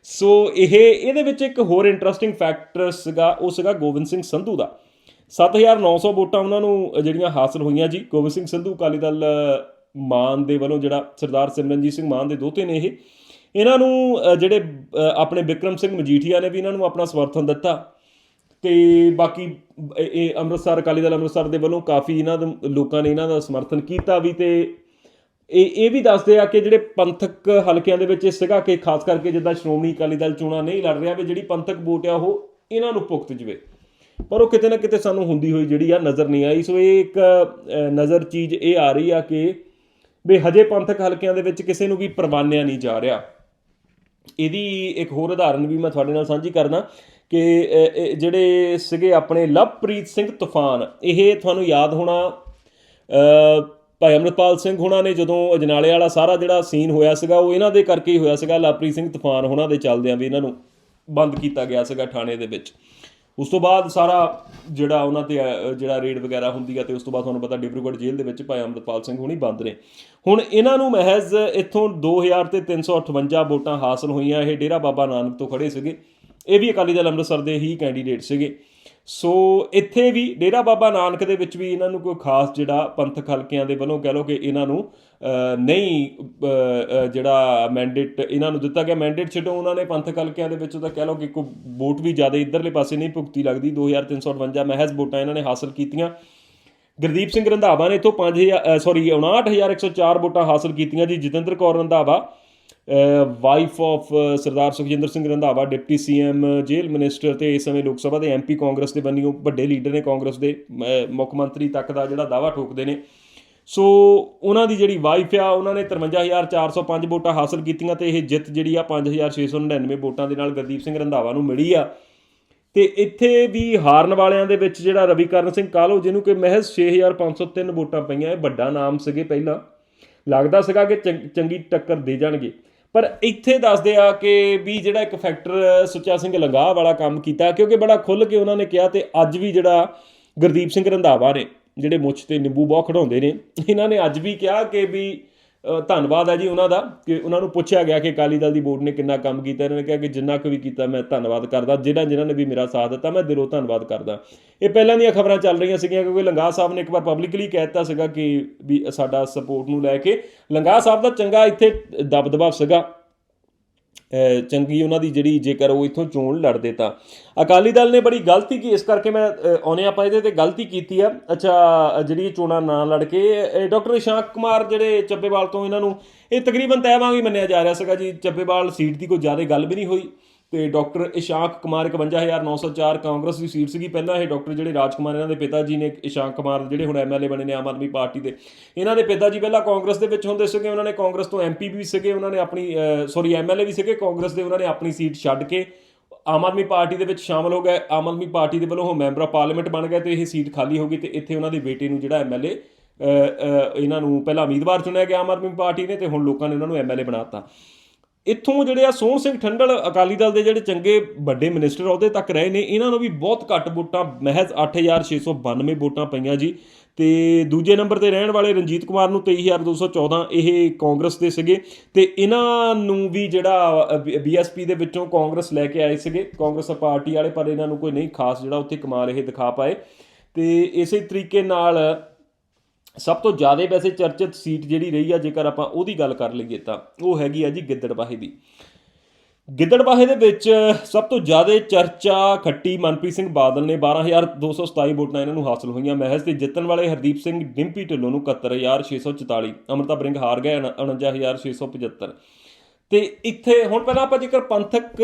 ਸੋ ਇਹ, ਇਹਦੇ ਵਿੱਚ ਇੱਕ ਹੋਰ ਇੰਟਰਸਟਿੰਗ ਫੈਕਟਰ ਸੀਗਾ, ਉਹ ਸੀਗਾ ਗੋਬਿੰਦ ਸਿੰਘ ਸੰਧੂ ਦਾ। 7900 ਵੋਟਾਂ ਉਹਨਾਂ ਨੂੰ ਜਿਹੜੀਆਂ ਹਾਸਲ ਹੋਈਆਂ ਜੀ। ਗੋਬਿੰਦ ਸਿੰਘ ਸੰਧੂ ਅਕਾਲੀ ਦਲ ਮਾਨ ਦੇ ਵੱਲੋਂ ਜਿਹੜਾ ਸਰਦਾਰ ਸਿਮਰਨਜੀਤ ਸਿੰਘ ਮਾਨ ਦੇ ਦੋਤੇ ਨੇ ਇਹ। ਇਹਨਾਂ ਨੂੰ ਜਿਹੜੇ ਆਪਣੇ ਵਿਕਰਮ ਸਿੰਘ ਮਜੀਠੀਆ ਨੇ ਵੀ ਇਹਨਾਂ ਨੂੰ ਆਪਣਾ ਸਮਰਥਨ ਦਿੱਤਾ। ਤੇ ਬਾਕੀ ਇਹ- ਅੰਮ੍ਰਿਤਸਰ, ਅਕਾਲੀ ਦਲ ਅੰਮ੍ਰਿਤਸਰ ਦੇ ਵੱਲੋਂ ਕਾਫੀ ਇਹਨਾਂ ਦੇ ਲੋਕਾਂ ਨੇ ਇਹਨਾਂ ਦਾ ਸਮਰਥਨ ਕੀਤਾ ਵੀ ਤੇ ਇਹ ਇਹ ਵੀ ਦੱਸਦੇ ਆ ਕਿ ਜਿਹੜੇ ਪੰਥਕ ਹਲਕਿਆਂ ਦੇ ਵਿੱਚ ਇਹ ਸੀਗਾ ਕਿ, ਖਾਸ ਕਰਕੇ ਜਿੱਦਾਂ ਸ਼੍ਰੋਮਣੀ ਅਕਾਲੀ ਦਲ ਚੋਣਾਂ ਨਹੀਂ ਲੜ ਰਿਹਾ ਵੀ ਜਿਹੜੀ ਪੰਥਕ ਵੋਟ ਆ ਉਹ ਇਹਨਾਂ ਨੂੰ ਭੁਗਤ ਜਵੇ। ਪਰ ਉਹ ਕਿਤੇ ਨਾ ਕਿਤੇ ਸਾਨੂੰ ਹੁੰਦੀ ਹੋਈ ਜਿਹੜੀ ਆ ਨਜ਼ਰ ਨਹੀਂ ਆਈ। ਸੋ ਇਹ ਇੱਕ ਨਜ਼ਰ ਚੀਜ਼ ਇਹ ਆ ਰਹੀ ਆ ਕਿ ਵੀ ਹਜੇ ਪੰਥਕ ਹਲਕਿਆਂ ਦੇ ਵਿੱਚ ਕਿਸੇ ਨੂੰ ਵੀ ਪ੍ਰਵਾਨਿਆ ਨਹੀਂ ਜਾ ਰਿਹਾ। ਇਹਦੀ ਇੱਕ ਹੋਰ ਉਦਾਹਰਨ ਵੀ ਮੈਂ ਤੁਹਾਡੇ ਨਾਲ ਸਾਂਝੀ ਕਰਦਾ। ਕਿ ਜਿਹੜੇ ਸੀਗੇ ਆਪਣੇ ਲਵਪ੍ਰੀਤ ਸਿੰਘ ਤੂਫਾਨ, ਇਹ ਤੁਹਾਨੂੰ ਯਾਦ ਹੋਣਾ? ਭਾਈ ਅਮਰਪਾਲ ਸਿੰਘ ਹੁਣਾਂ ਨੇ ਜਦੋਂ ਅਜਨਾਲੇ ਵਾਲਾ ਸਾਰਾ ਜਿਹੜਾ ਸੀਨ ਹੋਇਆ ਸੀਗਾ, ਉਹ ਇਹਨਾਂ ਦੇ ਕਰਕੇ ਹੀ ਹੋਇਆ ਸੀਗਾ, ਲਵਪ੍ਰੀਤ ਸਿੰਘ ਤੂਫਾਨ ਹੁਣਾਂ ਦੇ ਚੱਲਦਿਆਂ ਵੀ ਇਹਨਾਂ ਨੂੰ ਬੰਦ ਕੀਤਾ ਗਿਆ ਸੀਗਾ ਥਾਣੇ ਦੇ ਵਿੱਚ। ਉਸ ਤੋਂ ਬਾਅਦ ਸਾਰਾ ਜਿਹੜਾ ਉਹਨਾਂ ਤੇ ਜਿਹੜਾ ਰੇਡ ਵਗੈਰਾ ਹੁੰਦੀ ਆ ਤੇ ਉਸ ਤੋਂ ਬਾਅਦ ਤੁਹਾਨੂੰ ਪਤਾ ਡਿਬਰੂਗੜ੍ਹ ਜੇਲ੍ਹ ਦੇ ਵਿੱਚ ਭਾਈ ਅਮਰਪਾਲ ਸਿੰਘ ਹੁਣੀ ਬੰਦ ਨੇ। ਹੁਣ ਇਹਨਾਂ ਨੂੰ ਮਹਿਜ਼ ਇੱਥੋਂ 2000 ਤੇ 358 ਵੋਟਾਂ ਹਾਸਲ ਹੋਈਆਂ, ਇਹ ਡੇਰਾ ਬਾਬਾ ਨਾਨਕ ਤੋਂ ਖੜੇ ਸੀਗੇ। ਇਹ ਵੀ ਅਕਾਲੀ ਦਲ ਅੰਮ੍ਰਿਤਸਰ ਦੇ ਹੀ ਕੈਂਡੀਡੇਟ ਸੀਗੇ। ਸੋ ਇੱਥੇ ਵੀ ਡੇਰਾ ਬਾਬਾ ਨਾਨਕ ਦੇ ਵਿੱਚ ਵੀ ਇਹਨਾਂ ਨੂੰ ਕੋਈ ਖਾਸ ਜਿਹੜਾ ਪੰਥਕ ਹਲਕਿਆਂ ਦੇ ਵੱਲੋਂ ਕਹਿ ਲਓ ਕਿ ਇਹਨਾਂ ਨੂੰ ਨਹੀਂ ਜਿਹੜਾ ਮੈਂਡੇਟ ਇਹਨਾਂ ਨੂੰ ਦਿੱਤਾ ਗਿਆ। ਮੈਂਡੇਟ ਛੱਡੋ, ਉਹਨਾਂ ਨੇ ਪੰਥਕ ਹਲਕਿਆਂ ਦੇ ਵਿੱਚ ਤਾਂ ਕਹਿ ਲਓ ਕਿ ਕੋਈ ਵੋਟ ਵੀ ਜ਼ਿਆਦਾ ਇਧਰਲੇ ਪਾਸੇ ਨਹੀਂ ਭੁਗਤੀ ਲੱਗਦੀ। 2358 ਮਹਿਜ਼ ਵੋਟਾਂ ਇਹਨਾਂ ਨੇ ਹਾਸਲ ਕੀਤੀਆਂ। ਗੁਰਦੀਪ ਸਿੰਘ ਰੰਧਾਵਾ ਨੇ ਇਥੋਂ 5000 ਸੌਰੀ 59104 ਵੋਟਾਂ ਹਾਸਲ ਕੀਤੀਆਂ ਜੀ। Jatinder Kaur Randhawa wife of Sardar Sukhjinder Singh Randhawa, deputy CM jail minister ਤੇ ਇਸ ਸਮੇਂ ਲੋਕ ਸਭਾ ਦੇ ਐਮਪੀ ਕਾਂਗਰਸ ਦੇ ਬੰਨਿਓ, ਵੱਡੇ ਲੀਡਰ ਨੇ ਕਾਂਗਰਸ ਦੇ ਮੁੱਖ ਮੰਤਰੀ ਤੱਕ ਦਾ ਜਿਹੜਾ ਦਾਵਾ ਠੋਕਦੇ ਨੇ। ਸੋ ਉਹਨਾਂ ਦੀ ਜਿਹੜੀ ਵਾਈਫ ਆ, ਉਹਨਾਂ ਨੇ 53405 ਵੋਟਾਂ ਹਾਸਲ ਕੀਤੀਆਂ ਤੇ ਇਹ ਜਿੱਤ ਜਿਹੜੀ ਆ 5699 ਵੋਟਾਂ ਦੇ ਨਾਲ ਗੁਰਦੀਪ ਸਿੰਘ ਰੰਧਾਵਾ ਨੂੰ ਮਿਲੀ ਆ। ਤੇ ਇੱਥੇ ਵੀ ਹਾਰਨ ਵਾਲਿਆਂ ਦੇ ਵਿੱਚ ਜਿਹੜਾ ਰਵੀਕਰਨ ਸਿੰਘ ਕਾਲੋ, ਜਿਹਨੂੰ ਕਿ ਮਹਿਜ਼ 6503 ਵੋਟਾਂ ਪਈਆਂ, ਇਹ ਵੱਡਾ ਨਾਮ ਸੀਗੇ ਪਹਿਲਾਂ। ਲੱਗਦਾ ਸੀਗਾ ਕਿ ਚੰਗ- ਚੰਗੀ ਟੱਕਰ ਦੇ ਜਾਣਗੇ। ਪਰ ਇੱਥੇ ਦੱਸਦੇ ਆ ਕਿ ਵੀ ਜਿਹੜਾ ਇੱਕ ਫੈਕਟਰ ਸੁੱਚਾ ਸਿੰਘ ਲੰਗਾਹ ਵਾਲਾ ਕੰਮ ਕੀਤਾ, ਕਿਉਂਕਿ ਬੜਾ ਖੁੱਲ ਕੇ ਉਹਨਾਂ ਨੇ ਕਿਹਾ ਤੇ ਅੱਜ ਵੀ ਜਿਹੜਾ ਗੁਰਦੀਪ ਸਿੰਘ ਰੰਧਾਵਾ ਨੇ, ਜਿਹੜੇ ਮੁੱਛ ਤੇ ਨਿੰਬੂ ਬਹੁਤ ਖੜਾਉਂਦੇ ਨੇ, ਇਹਨਾਂ ਨੇ ਅੱਜ ਵੀ ਕਿਹਾ ਕਿ ਵੀ ਧੰਨਵਾਦ ਹੈ ਜੀ ਉਹਨਾਂ ਦਾ ਕਿ ਉਹਨਾਂ ਨੂੰ ਪੁੱਛਿਆ ਗਿਆ ਕਿ ਅਕਾਲੀ ਦਲ ਦੀ ਬੋਰਡ ਨੇ ਕਿੰਨਾ ਕੰਮ ਕੀਤਾ। ਇਹਨਾਂ ਨੇ ਕਿਹਾ ਕਿ ਜਿੰਨਾ ਕੁ ਵੀ ਕੀਤਾ ਮੈਂ ਧੰਨਵਾਦ ਕਰਦਾ। ਜਿਹੜਾ ਜਿਨ੍ਹਾਂ ਨੇ ਵੀ ਮੇਰਾ ਸਾਥ ਦਿੱਤਾ, ਮੈਂ ਦਿਲੋਂ ਧੰਨਵਾਦ ਕਰਦਾ। ਇਹ ਪਹਿਲਾਂ ਦੀਆਂ ਖਬਰਾਂ ਚੱਲ ਰਹੀਆਂ ਸੀਗੀਆਂ ਕਿਉਂਕਿ ਲੰਗਾ ਸਾਹਿਬ ਨੇ ਇੱਕ ਵਾਰ ਪਬਲਿਕਲੀ ਕਹਿ ਦਿੱਤਾ ਸੀਗਾ ਕਿ ਵੀ ਸਾਡਾ ਸਪੋਰਟ ਨੂੰ ਲੈ ਕੇ। ਲੰਗਾ ਸਾਹਿਬ ਦਾ ਚੰਗਾ ਇੱਥੇ ਦਬਦਬਾ ਸੀਗਾ। ਚੰਗੀ ਉਹਨਾਂ ਦੀ ਜਿਹੜੀ ਜੇਕਰ ਉਹ ਇਥੋਂ ਚੋਣ ਲੜਦੇ ਤਾਂ। ਅਕਾਲੀ ਦਲ ਨੇ ਬੜੀ ਗਲਤੀ ਕੀ ਇਸ ਕਰਕੇ ਮੈਂ ਅਹ, ਆਉਂਦੇ ਆਪਾਂ ਇਹਦੇ ਤੇ ਗਲਤੀ ਕੀਤੀ ਆ। ਅੱਛਾ ਜਿਹੜੀ ਇਹ ਚੋਣਾਂ ਨਾ ਲੜ ਕੇ ਡਾਕਟਰ ਇਸ਼ਾਕ ਕੁਮਾਰ ਜਿਹੜੇ ਚੱਬੇਵਾਲ ਤੋਂ ਇਹਨਾਂ ਨੂੰ ਇਹ ਤਕਰੀਬਨ ਤੈਅ ਵਾਂਗ ਹੀ ਮੰਨਿਆ ਜਾ ਰਿਹਾ ਸੀਗਾ ਜੀ ਚੱਬੇਵਾਲ ਸੀਟ ਦੀ ਕੋਈ ਜ਼ਿਆਦਾ ਗੱਲ ਵੀ ਨਹੀਂ ਹੋਈ। ਤੇ ਡਾਕਟਰ ਇਸ਼ਾਕ ਕੁਮਾਰ 51904 ਕਾਂਗਰਸ ਦੀ ਸੀਟ ਸੀਗੀ। ਪਹਿਲਾਂ ਇਹ ਡਾਕਟਰ ਜਿਹੜੇ ਰਾਜ ਕੁਮਾਰ ਇਹਨਾਂ ਦੇ ਪਿਤਾ ਜੀ ਨੇ ਇਸ਼ਾਕ ਕੁਮਾਰ ਜਿਹੜੇ ਹੁਣ ਐਮਐਲਏ ਬਣੇ ਨੇ ਆਮ ਆਦਮੀ ਪਾਰਟੀ ਦੇ। ਇਹਨਾਂ ਦੇ ਪਿਤਾ ਜੀ ਪਹਿਲਾਂ ਕਾਂਗਰਸ ਦੇ ਵਿੱਚ ਹੁੰਦੇ ਸੀਗੇ, ਉਹਨਾਂ ਨੇ ਕਾਂਗਰਸ ਤੋਂ ਐਮਪੀ ਵੀ ਸੀਗੇ, ਉਹਨਾਂ ਨੇ ਆਪਣੀ ਸੌਰੀ ਐਮਐਲਏ ਵੀ ਸੀਗੇ। ਕਾਂਗਰਸ ਦੇ ਉਹਨਾਂ ਨੇ ਆਪਣੀ ਸੀਟ ਛੱਡ ਕੇ ਆਮ ਆਦਮੀ ਪਾਰਟੀ ਦੇ ਵਿੱਚ ਸ਼ਾਮਲ ਹੋ ਗਏ। ਆਮ ਆਦਮੀ ਪਾਰਟੀ ਦੇ ਵੱਲੋਂ ਉਹ ਮੈਂਬਰ ਆਫ ਪਾਰਲੀਮੈਂਟ ਬਣ ਗਏ ਤੇ ਇਹ ਸੀਟ ਖਾਲੀ ਹੋ ਗਈ ਤੇ ਇੱਥੇ ਉਹਨਾਂ ਦੇ ਬੇਟੇ ਨੂੰ ਜਿਹੜਾ ਐਮਐਲਏ ਇਹਨਾਂ ਨੂੰ ਪਹਿਲਾਂ ਉਮੀਦਵਾਰ ਚੁਣਿਆ ਗਿਆ ਆਮ ਆਦਮੀ ਪਾਰਟੀ ਨੇ ਤੇ ਹੁਣ ਲੋਕਾਂ ਨੇ ਉਹਨਾਂ ਨੂੰ ਐਮਐਲਏ ਬਣਾਤਾ ਇੱਥੋਂ ਜਿਹੜੇ ਆ ਸੋਹਣ ਸਿੰਘ ਠੰਡਲ ਅਕਾਲੀ ਦਲ ਦੇ ਜਿਹੜੇ ਚੰਗੇ ਵੱਡੇ ਮਿਨਿਸਟਰ ਉਹਦੇ ਤੱਕ ਰਹੇ ਨੇ, ਇਹਨਾਂ ਨੂੰ ਵੀ ਬਹੁਤ ਘੱਟ ਵੋਟਾਂ, ਮਹਿਜ਼ 8692 ਵੋਟਾਂ ਪਈਆਂ ਜੀ। ਤੇ ਦੂਜੇ ਨੰਬਰ ਤੇ ਰਹਿਣ ਵਾਲੇ ਰਣਜੀਤ ਕੁਮਾਰ ਨੂੰ 23214 ਇਹ ਕਾਂਗਰਸ ਦੇ ਸੀਗੇ। ਤੇ ਇਹਨਾਂ ਨੂੰ ਵੀ ਜਿਹੜਾ ਬੀਐਸਪੀ ਦੇ ਵਿੱਚੋਂ ਕਾਂਗਰਸ ਲੈ ਕੇ ਆਏ ਸੀਗੇ। ਕਾਂਗਰਸ ਪਾਰਟੀ ਵਾਲੇ, ਪਰ ਇਹਨਾਂ ਨੂੰ ਕੋਈ ਨਹੀਂ ਖਾਸ ਜਿਹੜਾ ਉੱਥੇ ਕਮਾਲ ਇਹ ਦਿਖਾ ਪਾਏ। ਤੇ ਇਸੇ ਤਰੀਕੇ ਨਾਲ ਸਭ ਤੋਂ ਜ਼ਿਆਦਾ ਵੈਸੇ ਚਰਚਿਤ ਸੀਟ ਜਿਹੜੀ ਰਹੀ ਆ, ਜੇਕਰ ਆਪਾਂ ਉਹਦੀ ਗੱਲ ਕਰ ਲਈਏ ਤਾਂ, ਉਹ ਹੈਗੀ ਆ ਜੀ ਗਿੱਦੜਬਾਹੇ ਦੀ। ਗਿੱਦੜਬਾਹੇ ਦੇ ਵਿੱਚ ਸਭ ਤੋਂ ਜ਼ਿਆਦਾ ਚਰਚਾ ਖੱਟੀ ਮਨਪ੍ਰੀਤ ਸਿੰਘ ਬਾਦਲ ਨੇ 12227 ਵੋਟਾਂ ਇਹਨਾਂ ਨੂੰ ਹਾਸਲ ਹੋਈਆਂ। ਮਹਿਜ਼ ਤੇ ਜਿੱਤਣ ਵਾਲੇ ਹਰਦੀਪ ਸਿੰਘ, ਡਿੰਪੀ ਢਿੱਲੋਂ ਨੂੰ 71644 ਅਮਰਤਾ ਬ੍ਰਿੰਗ ਹਾਰ ਗਏ 49675 ਤੇ ਇੱਥੇ ਹੁਣ ਪਹਿਲਾਂ ਆਪਾਂ ਜੇਕਰ ਪੰਥਕ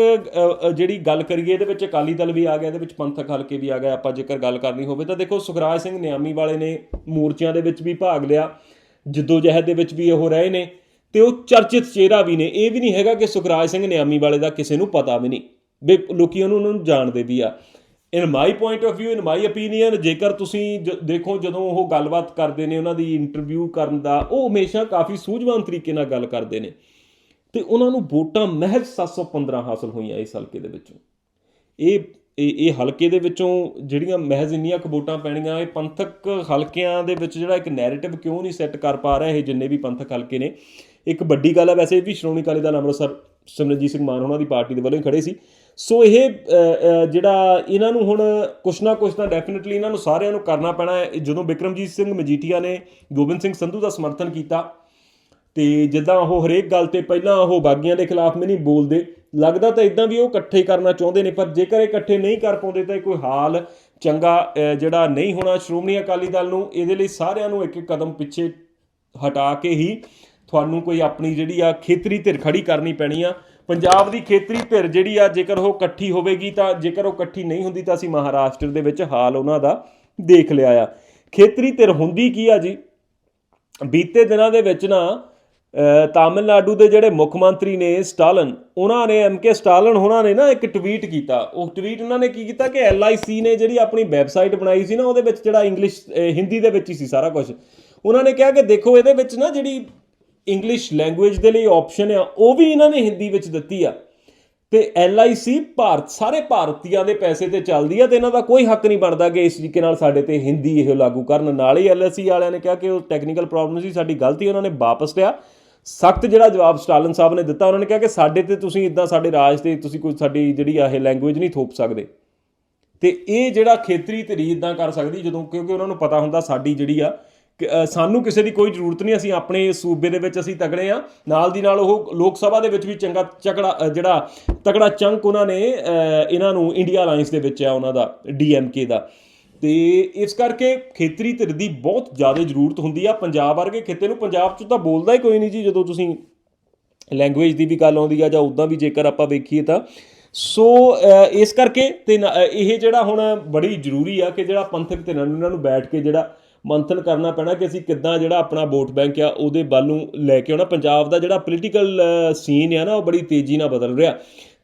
ਜਿਹੜੀ ਗੱਲ ਕਰੀਏ, ਇਹਦੇ ਵਿੱਚ ਅਕਾਲੀ ਦਲ ਵੀ ਆ ਗਿਆ, ਇਹਦੇ ਵਿੱਚ ਪੰਥਕ ਹਲਕੇ ਵੀ ਆ ਗਏ, ਆਪਾਂ ਜੇਕਰ ਗੱਲ ਕਰਨੀ ਹੋਵੇ ਤਾਂ ਦੇਖੋ ਸੁਖਰਾਜ ਸਿੰਘ ਨਿਆਮੀ ਵਾਲੇ ਨੇ ਮੋਰਚਿਆਂ ਦੇ ਵਿੱਚ ਵੀ ਭਾਗ ਲਿਆ, ਜਿੱਦੋ ਜਹਿਦ ਦੇ ਵਿੱਚ ਵੀ ਉਹ ਰਹੇ ਨੇ, ਤੇ ਉਹ ਚਰਚਿਤ ਚਿਹਰਾ ਵੀ ਨੇ। ਇਹ ਵੀ ਨਹੀਂ ਹੈਗਾ ਕਿ ਸੁਖਰਾਜ ਸਿੰਘ ਨਿਆਮੀ ਵਾਲੇ ਦਾ ਕਿਸੇ ਨੂੰ ਪਤਾ ਵੀ ਨਹੀਂ, ਵੀ ਲੋਕੀ ਉਹਨੂੰ ਨੂੰ ਜਾਣਦੇ ਵੀ ਆ। In my point of View in my opinion, ਜੇਕਰ ਤੁਸੀਂ ਜ- ਦੇਖੋ ਜਦੋਂ ਉਹ ਗੱਲਬਾਤ ਕਰਦੇ ਨੇ, ਉਹਨਾਂ ਦੀ ਇੰਟਰਵਿਊ ਕਰਨ ਦਾ, ਉਹ ਹਮੇਸ਼ਾ ਕਾਫੀ ਸੂਝਵਾਨ ਤਰੀਕੇ ਨਾਲ ਗੱਲ ਕਰਦੇ ਨੇ। ਤੇ ਉਹਨਾਂ ਨੂੰ ਵੋਟਾਂ ਮਹਿਜ਼ 715 ਹਾਸਲ ਹੋਈਆਂ ਇਸ ਹਲਕੇ ਦੇ ਵਿੱਚੋਂ। ਇਹ ਇਹ ਹਲਕੇ ਦੇ ਵਿੱਚੋਂ ਜਿਹੜੀਆਂ ਮਹਿਜ਼ ਇੰਨੀਆਂ ਕੁ ਵੋਟਾਂ ਪੈਣੀਆਂ, ਇਹ ਪੰਥਕ ਹਲਕਿਆਂ ਦੇ ਵਿੱਚ ਜਿਹੜਾ ਇੱਕ ਨੈਰੇਟਿਵ ਕਿਉਂ ਨਹੀਂ ਸੈੱਟ ਕਰ ਪਾ ਰਿਹਾ ਇਹ ਜਿੰਨੇ ਵੀ ਪੰਥਕ ਹਲਕੇ ਨੇ। ਇੱਕ ਵੱਡੀ ਗੱਲ ਹੈ ਵੈਸੇ ਵੀ ਸ਼੍ਰੋਮਣੀ ਅਕਾਲੀ ਦਲ ਅੰਮ੍ਰਿਤਸਰ ਸਿਮਰਨਜੀਤ ਸਿੰਘ ਮਾਨ ਉਹਨਾਂ ਦੀ ਪਾਰਟੀ ਦੇ ਵੱਲੋਂ ਹੀ ਖੜੇ ਸੀ। ਸੋ ਇਹ ਜਿਹੜਾ ਇਹਨਾਂ ਨੂੰ ਹੁਣ ਕੁਛ ਨਾ ਕੁਛ ਤਾਂ ਡੈਫੀਨਿਟਲੀ ਇਹਨਾਂ ਨੂੰ ਸਾਰਿਆਂ ਨੂੰ ਕਰਨਾ ਪੈਣਾ ਹੈ। ਜਦੋਂ ਬਿਕਰਮਜੀਤ ਸਿੰਘ ਮਜੀਠੀਆ ਨੇ, ਗੋਬਿੰਦ ਸਿੰਘ ਸੰਧੂ ਦਾ ਸਮਰਥਨ ਕੀਤਾ ਤੇ ਜਿੱਦਾਂ ਉਹ ਹਰੇਕ ਗੱਲ ਤੇ ਪਹਿਲਾਂ ਉਹ ਬਾਗੀਆਂ ਦੇ ਖਿਲਾਫ ਵੀ ਨਹੀਂ ਬੋਲਦੇ, ਲੱਗਦਾ ਤਾਂ ਇਦਾਂ ਵੀ ਉਹ ਇਕੱਠੇ ਕਰਨਾ ਚਾਹੁੰਦੇ ਨੇ, ਪਰ ਜੇਕਰ ਇਹ ਇਕੱਠੇ ਨਹੀਂ ਕਰ ਪਾਉਂਦੇ ਤਾਂ ਇਹ ਕੋਈ ਹਾਲ ਚੰਗਾ ਜਿਹੜਾ ਨਹੀਂ ਹੋਣਾ, ਸ਼੍ਰੋਮਣੀ ਅਕਾਲੀ ਦਲ ਨੂੰ ਇਹਦੇ ਲਈ ਸਾਰਿਆਂ ਨੂੰ ਇੱਕ ਇੱਕ ਕਦਮ ਪਿੱਛੇ ਹਟਾ ਕੇ ਹੀ ਤੁਹਾਨੂੰ ਕੋਈ ਆਪਣੀ ਜਿਹੜੀ ਆ ਖੇਤਰੀ ਧਿਰ ਖੜੀ ਕਰਨੀ ਪੈਣੀ ਆ। ਪੰਜਾਬ ਦੀ ਖੇਤਰੀ ਧਿਰ ਜਿਹੜੀ ਆ, ਜੇਕਰ ਉਹ ਇਕੱਠੀ ਹੋਵੇਗੀ ਤਾਂ ਜੇਕਰ ਉਹ ਇਕੱਠੀ ਨਹੀਂ ਹੁੰਦੀ ਤਾਂ ਅਸੀਂ ਮਹਾਰਾਸ਼ਟਰ ਦੇ ਵਿੱਚ ਹਾਲ ਉਹਨਾਂ ਦਾ ਦੇਖ ਲਿਆ ਆ। ਖੇਤਰੀ ਧਿਰ ਹੁੰਦੀ ਕੀ ਆ ਜੀ? ਬੀਤੇ ਦਿਨਾਂ ਦੇ ਵਿੱਚ ਨਾ ਤਾਮਿਲਨਾਡੂ ਦੇ ਜਿਹੜੇ ਮੁੱਖ ਮੰਤਰੀ ਨੇ ਸਟਾਲਨ, ਉਹਨਾਂ ਨੇ ਐਮਕੇ ਸਟਾਲਨ ਉਹਨਾਂ ਨੇ ਨਾ ਇੱਕ ਟਵੀਟ ਕੀਤਾ। ਉਹ ਟਵੀਟ ਉਹਨਾਂ ਨੇ ਕੀ ਕੀਤਾ ਕਿ ਐਲਆਈਸੀ ਨੇ ਜਿਹੜੀ ਆਪਣੀ ਵੈਬਸਾਈਟ ਬਣਾਈ ਸੀ ਨਾ, ਉਹਦੇ ਵਿੱਚ ਜਿਹੜਾ ਇੰਗਲਿਸ਼ ਹਿੰਦੀ ਦੇ ਵਿੱਚ ਹੀ ਸੀ ਸਾਰਾ ਕੁਝ ਉਹਨਾਂ ਨੇ ਕਿਹਾ ਕਿ ਦੇਖੋ ਇਹਦੇ ਵਿੱਚ ਨਾ ਜਿਹੜੀ ਇੰਗਲਿਸ਼ ਲੈਂਗੁਏਜ ਦੇ ਲਈ ਆਪਸ਼ਨ ਆ, ਉਹ ਵੀ ਇਹਨਾਂ ਨੇ ਹਿੰਦੀ ਵਿੱਚ ਦਿੱਤੀ ਆ। ਤੇ ਐਲਆਈਸੀ ਭਾਰਤ, ਸਾਰੇ ਭਾਰਤੀਆਂ ਦੇ ਪੈਸੇ ਤੇ ਚੱਲਦੀ ਆ ਤੇ ਇਹਨਾਂ ਦਾ ਕੋਈ ਹੱਕ ਨਹੀਂ ਬਣਦਾ ਕਿ ਇਸ ਤਰੀਕੇ ਨਾਲ ਸਾਡੇ ਤੇ ਹਿੰਦੀ ਇਹ ਲਾਗੂ ਕਰਨ। ਨਾਲ ਹੀ ਐਲਆਈਸੀ ਵਾਲਿਆਂ ਨੇ ਕਿਹਾ ਕਿ ਉਹ ਟੈਕਨੀਕਲ ਪ੍ਰੋਬਲਮ ਸੀ ਸਾਡੀ ਗਲਤੀ, ਉਹਨਾਂ ਨੇ ਵਾਪਸ ਲਿਆ। ਸਖਤ ਜਿਹੜਾ ਜਵਾਬ ਸਟਾਲਿਨ ਸਾਹਿਬ ਨੇ ਦਿੱਤਾ, ਉਹਨਾਂ ਨੇ ਕਿਹਾ ਕਿ ਸਾਡੇ ਤੇ ਤੁਸੀਂ ਇਦਾਂ ਸਾਡੇ ਰਾਜ ਤੇ ਤੁਸੀਂ ਕੋਈ ਸਾਡੀ ਜਿਹੜੀ ਆ ਇਹ ਲੈਂਗੁਏਜ ਨਹੀਂ ਥੋਪ ਸਕਦੇ। ਤੇ ਇਹ ਜਿਹੜਾ ਖੇਤਰੀ ਧਰੀ ਇਦਾਂ ਕਰ ਸਕਦੀ, ਜਦੋਂ ਕਿਉਂਕਿ ਉਹਨਾਂ ਨੂੰ ਪਤਾ ਹੁੰਦਾ ਸਾਡੀ ਜਿਹੜੀ ਆ ਸਾਨੂੰ ਕਿਸੇ ਦੀ ਕੋਈ ਜ਼ਰੂਰਤ ਨਹੀਂ, ਅਸੀਂ ਆਪਣੇ ਸੂਬੇ ਦੇ ਵਿੱਚ ਅਸੀਂ ਤਗੜੇ ਆ। ਨਾਲ ਦੀ ਨਾਲ ਉਹ ਲੋਕ ਸਭਾ ਦੇ ਵਿੱਚ ਵੀ ਚੰਗਾ ਚਕੜਾ ਜਿਹੜਾ ਤਕੜਾ ਚੰਕ ਉਹਨਾਂ ਨੇ ਇਹਨਾਂ ਨੂੰ ਇੰਡੀਆ ਅਲਾਈਅੰਸ ਦੇ ਵਿੱਚ ਆ, ਉਹਨਾਂ ਦਾ ਡੀਐਮਕੇ ਦਾ। ਤੇ ਇਸ ਕਰਕੇ ਖੇਤਰੀ ਧਿਰ ਦੀ ਬਹੁਤ ਜ਼ਿਆਦਾ ਜ਼ਰੂਰਤ ਹੁੰਦੀ ਆ। ਪੰਜਾਬ ਵਰਗੇ ਖਿੱਤੇ ਨੂੰ ਪੰਜਾਬ 'ਚ ਤਾਂ ਬੋਲਦਾ ਹੀ ਕੋਈ ਨਹੀਂ ਜੀ, ਜਦੋਂ ਤੁਸੀਂ ਲੈਂਗੁਏਜ ਦੀ ਵੀ ਗੱਲ ਆਉਂਦੀ ਆ ਜਾਂ ਉਦਾਂ ਵੀ ਜੇਕਰ ਆਪਾਂ ਵੇਖੀਏ ਤਾਂ। ਸੋ ਇਸ ਕਰਕੇ ਤੇ ਨਾ- ਇਹ ਜਿਹੜਾ ਹੁਣ ਬੜੀ ਜ਼ਰੂਰੀ ਆ ਕਿ ਜਿਹੜਾ ਪੰਥਕ ਧਿਰਾਂ ਨੂੰ, ਇਹਨਾਂ ਨੂੰ ਬੈਠ ਕੇ ਜਿਹੜਾ ਮੰਥਨ ਕਰਨਾ ਪੈਣਾ ਕਿ ਅਸੀਂ ਕਿੱਦਾਂ ਜਿਹੜਾ ਆਪਣਾ ਵੋਟ ਬੈਂਕ ਆ, ਉਹਦੇ ਵੱਲ ਨੂੰ ਲੈ ਕੇ ਆਉਣਾ। ਪੰਜਾਬ ਦਾ ਜਿਹੜਾ ਪੋਲੀਟੀਕਲ ਸੀਨ ਆ ਨਾ, ਉਹ ਬੜੀ ਤੇਜ਼ੀ ਨਾਲ ਬਦਲ ਰਿਹਾ।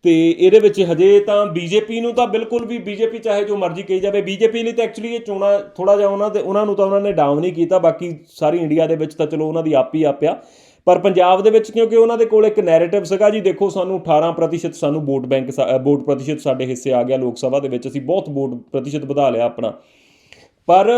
ਤੇ ਇਹਦੇ ਵਿੱਚ ਹਜੇ ਤਾਂ ਬੀਜੇਪੀ ਨੂੰ ਤਾਂ ਬਿਲਕੁਲ ਵੀ ਬੀਜੇਪੀ ਚਾਹੇ ਜੋ ਮਰਜ਼ੀ ਕਹੀ ਜਾਵੇ ਬੀਜੇਪੀ ਲਈ ਤਾਂ ਐਕਚੁਅਲੀ ਇਹ ਚੋਣਾ ਥੋੜਾ ਜਿਹਾ ਉਹਨਾਂ ਦੇ, ਉਹਨਾਂ ਨੂੰ ਤਾਂ ਉਹਨਾਂ ਨੇ ਡਾਊਨ ਨਹੀਂ ਕੀਤਾ, ਬਾਕੀ ਸਾਰੀ ਇੰਡੀਆ ਦੇ ਵਿੱਚ ਤਾਂ ਚਲੋ ਉਹਨਾਂ ਦੀ ਆਪ ਹੀ ਆਪਿਆ ਪਰ ਪੰਜਾਬ ਦੇ ਵਿੱਚ ਕਿਉਂਕਿ ਉਹਨਾਂ ਦੇ ਕੋਲ ਇੱਕ ਨੈਰੇਟਿਵ ਸੀਗਾ ਜੀ, ਦੇਖੋ ਸਾਨੂੰ 18% ਸਾਨੂੰ ਵੋਟ ਬੈਂਕ ਵੋਟ ਪ੍ਰਤੀਸ਼ਤ ਸਾਡੇ ਹਿੱਸੇ ਆ ਗਿਆ ਲੋਕ ਸਭਾ ਦੇ ਵਿੱਚ, ਅਸੀਂ ਬਹੁਤ ਵੋਟ ਪ੍ਰਤੀਸ਼ਤ ਵਧਾ ਲਿਆ ਆਪਣਾ। ਪਰ